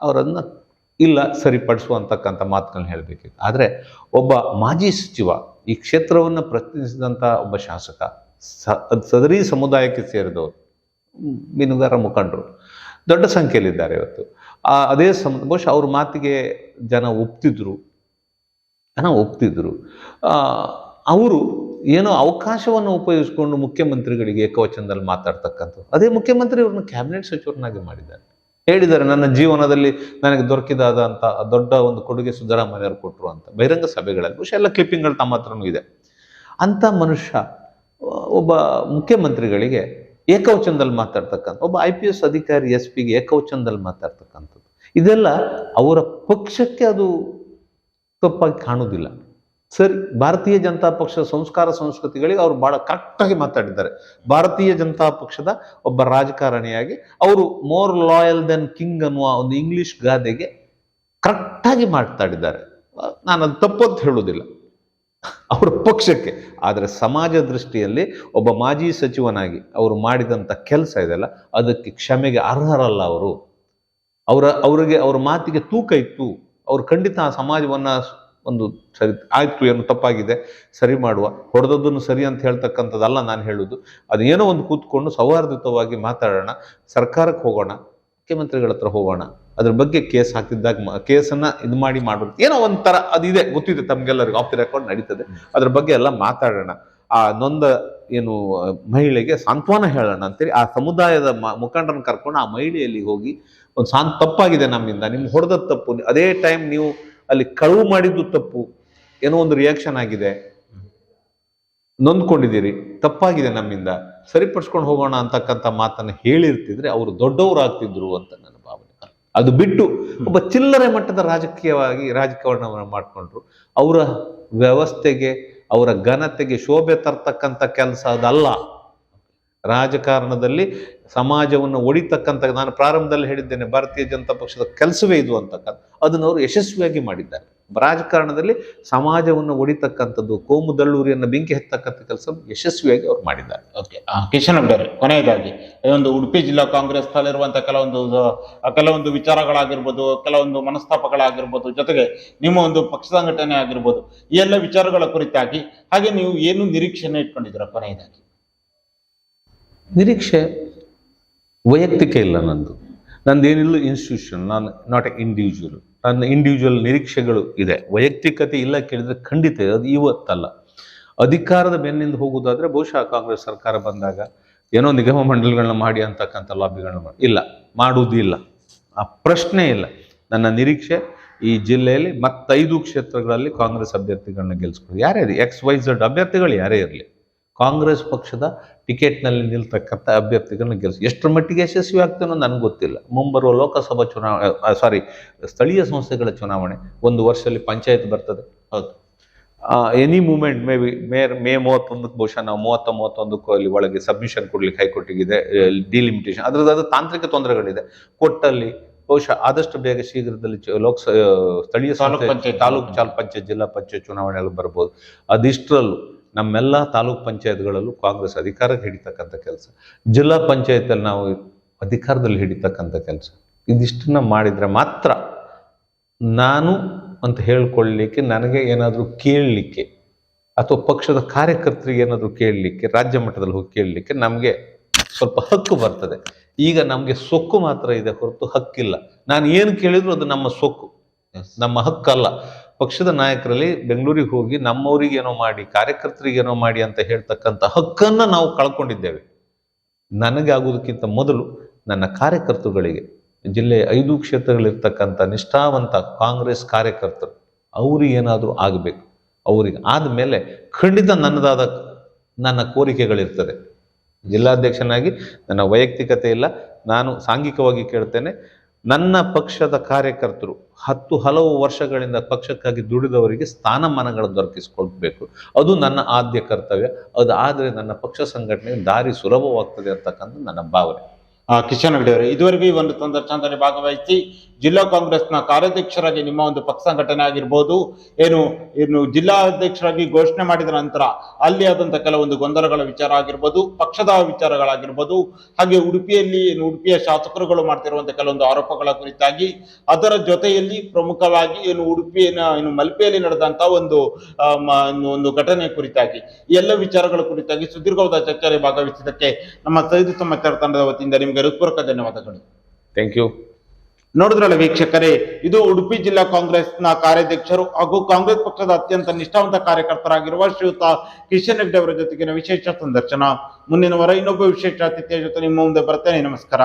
ಅವರನ್ನು ಇಲ್ಲ ಸರಿಪಡಿಸುವಂತಕ್ಕಂಥ ಮಾತುಗಳನ್ನ ಹೇಳಬೇಕಿತ್ತು. ಆದರೆ ಒಬ್ಬ ಮಾಜಿ ಸಚಿವ ಈ ಕ್ಷೇತ್ರವನ್ನು ಪ್ರತಿನಿಧಿಸಿದಂಥ ಒಬ್ಬ ಶಾಸಕ, ಸ ಸದರಿ ಸಮುದಾಯಕ್ಕೆ ಸೇರಿದವರು, ಮೀನುಗಾರ ಮುಖಂಡರು, ದೊಡ್ಡ ಸಂಖ್ಯೆಯಲ್ಲಿದ್ದಾರೆ ಇವತ್ತು. ಅದೇ ಸಮ ಬಹುಶಃ ಅವ್ರ ಮಾತಿಗೆ ಜನ ಒಪ್ತಿದ್ರು. ಜನ ಒಪ್ತಿದ್ರು. ಅವರು ಏನೋ ಅವಕಾಶವನ್ನು ಉಪಯೋಗಿಸ್ಕೊಂಡು ಮುಖ್ಯಮಂತ್ರಿಗಳಿಗೆ ಏಕವಚನದಲ್ಲಿ ಮಾತಾಡ್ತಕ್ಕಂಥದ್ದು. ಅದೇ ಮುಖ್ಯಮಂತ್ರಿ ಅವ್ರನ್ನ ಕ್ಯಾಬಿನೆಟ್ ಸಚಿವರನ್ನಾಗಿ ಮಾಡಿದ್ದಾರೆ. ಹೇಳಿದ್ದಾರೆ, ನನ್ನ ಜೀವನದಲ್ಲಿ ನನಗೆ ದೊರಕಿದಾದಂಥ ದೊಡ್ಡ ಒಂದು ಕೊಡುಗೆ ಸಿದ್ದರಾಮಯ್ಯವರು ಕೊಟ್ಟರು ಅಂತ. ಬಹಿರಂಗ ಸಭೆಗಳಲ್ಲಿ, ಬಹುಶಃ ಎಲ್ಲ ಕ್ಲಿಪ್ಪಿಂಗ್ಗಳು ತಮ್ಮ ಹತ್ರನೂ ಇದೆ. ಅಂಥ ಮನುಷ್ಯ, ಒಬ್ಬ ಮುಖ್ಯಮಂತ್ರಿಗಳಿಗೆ ಏಕವಚನದಲ್ಲಿ ಮಾತಾಡ್ತಕ್ಕಂಥ, ಒಬ್ಬ ಐ ಪಿ ಎಸ್ ಅಧಿಕಾರಿ ಎಸ್ ಪಿಗೆ ಏಕವಚನದಲ್ಲಿ ಮಾತಾಡ್ತಕ್ಕಂಥದ್ದು. ಇದೆಲ್ಲ ಅವರ ಪಕ್ಷಕ್ಕೆ ಅದು ತಪ್ಪಾಗಿ ಕಾಣುವುದಿಲ್ಲ. ಸರಿ, ಭಾರತೀಯ ಜನತಾ ಪಕ್ಷದ ಸಂಸ್ಕಾರ ಸಂಸ್ಕೃತಿಗಳಿಗೆ ಅವರು ಬಹಳ ಕರೆಕ್ಟಾಗಿ ಮಾತಾಡಿದ್ದಾರೆ. ಭಾರತೀಯ ಜನತಾ ಪಕ್ಷದ ಒಬ್ಬ ರಾಜಕಾರಣಿಯಾಗಿ ಅವರು ಮೋರ್ ಲಾಯಲ್ ದೆನ್ ಕಿಂಗ್ ಅನ್ನುವ ಒಂದು ಇಂಗ್ಲಿಷ್ ಗಾದೆಗೆ ಕರೆಕ್ಟಾಗಿ ಮಾತಾಡಿದ್ದಾರೆ. ನಾನು ಅದು ತಪ್ಪು ಅಂತ ಹೇಳುವುದಿಲ್ಲ. ಅವರ ಪಕ್ಷಕ್ಕೆ, ಆದರೆ ಸಮಾಜ ದೃಷ್ಟಿಯಲ್ಲಿ ಒಬ್ಬ ಮಾಜಿ ಸಚಿವನಾಗಿ ಅವರು ಮಾಡಿದಂಥ ಕೆಲಸ ಇದೆಯಲ್ಲ ಅದಕ್ಕೆ ಕ್ಷಮೆಗೆ ಅರ್ಹರಲ್ಲ ಅವರು. ಅವರ, ಅವರಿಗೆ, ಅವರ ಮಾತಿಗೆ ತೂಕ ಇತ್ತು. ಅವ್ರು ಖಂಡಿತ ಆ ಸಮಾಜವನ್ನ ಒಂದು ಸರಿ ಆಯ್ತು ಏನು ತಪ್ಪಾಗಿದೆ, ಸರಿ ಮಾಡುವ, ಹೊಡೆದದ್ದನ್ನು ಸರಿ ಅಂತ ಹೇಳ್ತಕ್ಕಂಥದ್ದಲ್ಲ ನಾನು ಹೇಳುದು. ಅದು ಏನೋ ಒಂದು ಕೂತ್ಕೊಂಡು ಸೌಹಾರ್ದಿತವಾಗಿ ಮಾತಾಡೋಣ, ಸರ್ಕಾರಕ್ಕೆ ಹೋಗೋಣ, ಮುಖ್ಯಮಂತ್ರಿಗಳ ಹತ್ರ ಹೋಗೋಣ, ಅದ್ರ ಬಗ್ಗೆ ಕೇಸ್ ಹಾಕಿದ್ದಾಗ ಕೇಸನ್ನ ಇದು ಮಾಡಿ ಮಾಡೋದು ಏನೋ ಒಂಥರ ಅದಿದೆ, ಗೊತ್ತಿದೆ ತಮಗೆಲ್ಲರಿಗೂ ಆಫ್ ದಿ ರೆಕಾರ್ಡ್ ನಡೀತದೆ. ಅದ್ರ ಬಗ್ಗೆ ಎಲ್ಲ ಮಾತಾಡೋಣ. ಆ ನೊಂದ ಏನು ಮಹಿಳೆಗೆ ಸಾಂತ್ವನ ಹೇಳೋಣ ಅಂತೇಳಿ ಆ ಸಮುದಾಯದ ಮ- ಮುಖಂಡರನ್ನ ಕರ್ಕೊಂಡು ಆ ಮಹಿಳೆಯಲ್ಲಿ ಹೋಗಿ ಒಂದು ಸಾಂತ್ ತಪ್ಪಾಗಿದೆ ನಮ್ಮಿಂದ. ನಿಮ್ಗೆ ಹೊಡೆದ ತಪ್ಪು. ಅದೇ ಟೈಮ್ ನೀವು ಅಲ್ಲಿ ಕಳುವು ಮಾಡಿದ್ದು ತಪ್ಪು ಏನೋ ಒಂದು ರಿಯಾಕ್ಷನ್ ಆಗಿದೆ. ನೊಂದ್ಕೊಂಡಿದ್ದೀರಿ. ತಪ್ಪಾಗಿದೆ ನಮ್ಮಿಂದ. ಸರಿಪಡಿಸ್ಕೊಂಡು ಹೋಗೋಣ ಅಂತಕ್ಕಂಥ ಮಾತನ್ನು ಹೇಳಿರ್ತಿದ್ರೆ ಅವರು ದೊಡ್ಡವರಾಗ್ತಿದ್ರು ಅಂತ ನನ್ನ ಭಾವನೆ. ಅದು ಬಿಟ್ಟು ಒಬ್ಬ ಚಿಲ್ಲರೆ ಮಟ್ಟದ ರಾಜಕೀಯವಾಗಿ ರಾಜಕಾರಣವನ್ನು ಮಾಡಿಕೊಂಡ್ರು. ಅವರ ವ್ಯವಸ್ಥೆಗೆ ಅವರ ಘನತೆಗೆ ಶೋಭೆ ತರ್ತಕ್ಕಂಥ ಕೆಲಸ ಅದಲ್ಲ. ರಾಜಕಾರಣದಲ್ಲಿ ಸಮಾಜವನ್ನು ಒಡಿತಕ್ಕಂಥ, ನಾನು ಪ್ರಾರಂಭದಲ್ಲಿ ಹೇಳಿದ್ದೇನೆ, ಭಾರತೀಯ ಜನತಾ ಪಕ್ಷದ ಕೆಲಸವೇ ಇದು ಅಂತಕ್ಕಂಥ, ಅದನ್ನು ಅವರು ಯಶಸ್ವಿಯಾಗಿ ಮಾಡಿದ್ದಾರೆ. ರಾಜಕಾರಣದಲ್ಲಿ ಸಮಾಜವನ್ನು ಒಡಿತಕ್ಕಂಥದ್ದು ಕೋಮು ದಳ್ಳೂರಿಯನ್ನು ಬೆಂಕಿ ಹತ್ತಕ್ಕಂಥ ಕೆಲಸ ಯಶಸ್ವಿಯಾಗಿ ಅವರು ಮಾಡಿದ್ದಾರೆ.
ಓಕೆ ಕಿಶನ್ ಅಬ್ಡರ್ ಕೊನೆಯದಾಗಿ ಒಂದು ಉಡುಪಿ ಜಿಲ್ಲಾ ಕಾಂಗ್ರೆಸ್ ನಲ್ಲಿರುವಂತಹ ಕೆಲವೊಂದು ಕೆಲವೊಂದು ವಿಚಾರಗಳಾಗಿರ್ಬೋದು ಕೆಲವೊಂದು ಮನಸ್ತಾಪಗಳಾಗಿರ್ಬೋದು ಜೊತೆಗೆ ನಿಮ್ಮ ಒಂದು ಪಕ್ಷ ಸಂಘಟನೆ ಆಗಿರ್ಬೋದು ಈ ಎಲ್ಲ ವಿಚಾರಗಳ ಕುರಿತಾಗಿ ಹಾಗೆ ನೀವು ಏನು ನಿರೀಕ್ಷೆನ ಇಟ್ಕೊಂಡಿದ್ದೀರಾ ಕೊನೆಯದಾಗಿ?
ನಿರೀಕ್ಷೆ ವೈಯಕ್ತಿಕ ಇಲ್ಲ ನಂದು. ನಂದೇನಿಲ್ಲ ಇನ್ಸ್ಟಿಟ್ಯೂಷನ್ ನಾನು ನಾಟ್ ಎ ಇಂಡಿವಿಜುವಲ್ ನನ್ನ ಇಂಡಿವಿಜುವಲ್ ನಿರೀಕ್ಷೆಗಳು ಇದೆ. ವೈಯಕ್ತಿಕತೆ ಇಲ್ಲ ಕೇಳಿದ್ರೆ ಖಂಡಿತ ಅದು ಇವತ್ತಲ್ಲ. ಅಧಿಕಾರದ ಬೆನ್ನಿಂದ ಹೋಗುವುದಾದ್ರೆ ಬಹುಶಃ ಕಾಂಗ್ರೆಸ್ ಸರ್ಕಾರ ಬಂದಾಗ ಏನೋ ನಿಗಮ ಮಂಡಳಿಗಳನ್ನ ಮಾಡಿ ಅಂತಕ್ಕಂಥ ಲಾಬಿಗಳನ್ನ ಇಲ್ಲ ಮಾಡುವುದಿಲ್ಲ ಆ ಪ್ರಶ್ನೆ ಇಲ್ಲ. ನನ್ನ ನಿರೀಕ್ಷೆ ಈ ಜಿಲ್ಲೆಯಲ್ಲಿ ಮತ್ತೈದು ಕ್ಷೇತ್ರಗಳಲ್ಲಿ ಕಾಂಗ್ರೆಸ್ ಅಭ್ಯರ್ಥಿಗಳನ್ನ ಗೆಲ್ಸ್ಕೊಳ್ಳಿ ಯಾರೇ ಇರಲಿ ಎಕ್ಸ್ ವೈ ಝಡ್ ಅಭ್ಯರ್ಥಿಗಳು ಯಾರೇ ಇರಲಿ, ಕಾಂಗ್ರೆಸ್ ಪಕ್ಷದ ಟಿಕೆಟ್ನಲ್ಲಿ ನಿಲ್ತಕ್ಕಂಥ ಅಭ್ಯರ್ಥಿಗಳನ್ನ ಗೆಲ್ಲಿಸಿ ಎಷ್ಟರ ಮಟ್ಟಿಗೆ ಯಶಸ್ವಿ ಆಗ್ತಾನೋ ನನಗೆ ಗೊತ್ತಿಲ್ಲ. ಮುಂಬರುವ ಲೋಕಸಭಾ ಚುನಾವಣೆ ಸಾರಿ ಸ್ಥಳೀಯ ಸಂಸ್ಥೆಗಳ ಚುನಾವಣೆ. ಒಂದು ವರ್ಷದಲ್ಲಿ ಪಂಚಾಯತ್ ಬರ್ತದೆ.
ಹೌದು.
Any moment maybe May May ಮೂವತ್ತೊಂದಕ್ಕೆ ಬಹುಶಃ ನಾವು ಮೂವತ್ತ ಮೂವತ್ತೊಂದಕ್ಕೂ ಅಲ್ಲಿ ಒಳಗೆ ಸಬ್ಮಿಷನ್ ಕೊಡ್ಲಿಕ್ಕೆ ಹೈಕೋರ್ಟಿಗಿದೆ ಡಿಲಿಮಿಟೇಷನ್ ಅದ್ರದ್ದು ತಾಂತ್ರಿಕ ತೊಂದರೆಗಳಿದೆ. ಕೊಟ್ಟಲ್ಲಿ ಬಹುಶಃ ಆದಷ್ಟು ಬೇಗ ಶೀಘ್ರದಲ್ಲಿ ಲೋಕ ಲೋಕಸ ಸ್ಥಳೀಯ
ತಾಲೂಕು
ಸಂಸ್ಥೆ
ಪಂಚಾಯತ್.
ತಾಲೂಕು ಚಾಲ್ ಪಂಚಾಯತ್ ಜಿಲ್ಲಾ ಪಂಚಾಯತ್ ಚುನಾವಣೆಗಳು ಬರ್ಬೋದು. ಅದಿಷ್ಟರಲ್ಲೂ ನಮ್ಮೆಲ್ಲ ತಾಲೂಕ್ ಪಂಚಾಯತ್ಗಳಲ್ಲೂ ಕಾಂಗ್ರೆಸ್ ಅಧಿಕಾರಕ್ಕೆ ಹಿಡಿತಕ್ಕಂಥ ಕೆಲಸ. ಜಿಲ್ಲಾ ಪಂಚಾಯತಲ್ಲಿ ನಾವು ಅಧಿಕಾರದಲ್ಲಿ ಹಿಡಿತಕ್ಕಂಥ ಕೆಲಸ. ಇದಿಷ್ಟನ್ನ ಮಾಡಿದ್ರೆ ಮಾತ್ರ ನಾನು ಅಂತ ಹೇಳ್ಕೊಳ್ಳಿಕ್ಕೆ ನನಗೆ ಏನಾದರೂ ಕೇಳಲಿಕ್ಕೆ ಅಥವಾ ಪಕ್ಷದ ಕಾರ್ಯಕರ್ತರಿಗೆ ಏನಾದರೂ ಕೇಳಲಿಕ್ಕೆ ರಾಜ್ಯ ಮಟ್ಟದಲ್ಲಿ ಹೋಗಿ ಕೇಳಲಿಕ್ಕೆ ನಮಗೆ ಸ್ವಲ್ಪ ಹಕ್ಕು ಬರ್ತದೆ. ಈಗ ನಮಗೆ ಸೊಕ್ಕು ಮಾತ್ರ ಇದೆ ಹೊರತು ಹಕ್ಕಿಲ್ಲ. ನಾನು ಏನು ಕೇಳಿದ್ರು ಅದು ನಮ್ಮ ಸೊಕ್ಕು. ನಮ್ಮ ಹಕ್ಕಲ್ಲ. ಪಕ್ಷದ ನಾಯಕರಲ್ಲಿ ಬೆಂಗಳೂರಿಗೆ ಹೋಗಿ ನಮ್ಮವರಿಗೆ ಏನೋ ಮಾಡಿ, ಕಾರ್ಯಕರ್ತರಿಗೆ ಏನೋ ಮಾಡಿ ಅಂತ ಹೇಳ್ತಕ್ಕಂಥ ಹಕ್ಕನ್ನ ನಾವು ಕಳ್ಕೊಂಡಿದ್ದೇವೆ. ನನಗೆ ಆಗುವುದಕ್ಕಿಂತ ಮೊದಲು ನನ್ನ ಕಾರ್ಯಕರ್ತರುಗಳಿಗೆ ಜಿಲ್ಲೆಯ ಐದು ಕ್ಷೇತ್ರಗಳಿರ್ತಕ್ಕಂಥ ನಿಷ್ಠಾವಂತ ಕಾಂಗ್ರೆಸ್ ಕಾರ್ಯಕರ್ತರು, ಅವ್ರಿಗೆ ಏನಾದರೂ ಆಗಬೇಕು. ಅವ್ರಿಗೆ ಆದಮೇಲೆ ಖಂಡಿತ ನನ್ನದಾದ ನನ್ನ ಕೋರಿಕೆಗಳಿರ್ತದೆ. ಜಿಲ್ಲಾಧ್ಯಕ್ಷನಾಗಿ, ನನ್ನ ವೈಯಕ್ತಿಕತೆ ಇಲ್ಲ, ನಾನು ಸಾಂಘಿಕವಾಗಿ ಕೇಳ್ತೇನೆ. ನನ್ನ ಪಕ್ಷದ ಕಾರ್ಯಕರ್ತರು ಹತ್ತು ಹಲವು ವರ್ಷಗಳಿಂದ ಪಕ್ಷಕ್ಕಾಗಿ ದುಡಿದವರಿಗೆ ಸ್ಥಾನಮಾನಗಳನ್ನು ದೊರಕಿಸಿಕೊಳ್ಬೇಕು. ಅದು ನನ್ನ ಆದ್ಯ ಕರ್ತವ್ಯ. ಅದು ಆದರೆ ನನ್ನ ಪಕ್ಷ ಸಂಘಟನೆಗೆ ದಾರಿ ಸುಲಭವಾಗ್ತದೆ ಅಂತಕ್ಕಂಥ ನನ್ನ ಭಾವನೆ.
ಕಿಶನ್ ಅವರೇ ಇದುವರೆಗೂ ಈ ಒಂದು ಸಂದರ್ಶನದಲ್ಲಿ ಭಾಗವಹಿಸಿ ಜಿಲ್ಲಾ ಕಾಂಗ್ರೆಸ್ನ ಕಾರ್ಯಾಧ್ಯಕ್ಷರಾಗಿ ನಿಮ್ಮ ಒಂದು ಪಕ್ಷ ಸಂಘಟನೆ ಆಗಿರ್ಬೋದು, ಏನು ಏನು ಜಿಲ್ಲಾ ಅಧ್ಯಕ್ಷರಾಗಿ ಘೋಷಣೆ ಮಾಡಿದ ನಂತರ ಅಲ್ಲಿ ಆದಂತ ಕೆಲವೊಂದು ಗೊಂದಲಗಳ ವಿಚಾರ ಆಗಿರ್ಬೋದು, ಪಕ್ಷದ ವಿಚಾರಗಳಾಗಿರ್ಬೋದು, ಹಾಗೆ ಉಡುಪಿಯಲ್ಲಿ, ಏನು, ಉಡುಪಿಯ ಶಾಸಕರುಗಳು ಮಾಡ್ತಿರುವಂಥ ಕೆಲವೊಂದು ಆರೋಪಗಳ ಕುರಿತಾಗಿ, ಅದರ ಜೊತೆಯಲ್ಲಿ ಪ್ರಮುಖವಾಗಿ ಏನು ಉಡುಪಿಯ ಏನು ಮಲ್ಪೆಯಲ್ಲಿ ನಡೆದಂತ ಒಂದು ಒಂದು ಘಟನೆ ಕುರಿತಾಗಿ ಎಲ್ಲ ವಿಚಾರಗಳ ಕುರಿತಾಗಿ ಸುದೀರ್ಘವಾದ ಚರ್ಚೆಯಲ್ಲಿ ಭಾಗವಹಿಸಿದ್ದಕ್ಕೆ ನಮ್ಮ ಸೈದು ಸಮಾಚಾರ ತಂಡದ ವತಿಯಿಂದ ನಿಮಗೆ ಹೃತ್ಪೂರ್ವಕ ಧನ್ಯವಾದಗಳು.
ಥ್ಯಾಂಕ್ ಯು
ನೋಡಿದ್ರಲ್ಲ ವೀಕ್ಷಕರೇ? ಇದು ಉಡುಪಿ ಜಿಲ್ಲಾ ಕಾಂಗ್ರೆಸ್ನ ಕಾರ್ಯಾಧ್ಯಕ್ಷರು ಹಾಗೂ ಕಾಂಗ್ರೆಸ್ ಪಕ್ಷದ ಅತ್ಯಂತ ನಿಷ್ಠಾವಂತ ಕಾರ್ಯಕರ್ತರಾಗಿರುವ ಶ್ರೀಯುತ ಕಿಶನ್ ಹೆಗ್ಡೆ ಅವರ ಜೊತೆಗಿನ ವಿಶೇಷ ಸಂದರ್ಶನ. ಮುಂದಿನ ವಾರ ಇನ್ನೊಬ್ಬ ವಿಶೇಷ ಅತಿಥಿಯ ಜೊತೆ ನಿಮ್ಮ ಮುಂದೆ ಬರ್ತೇನೆ ನಮಸ್ಕಾರ.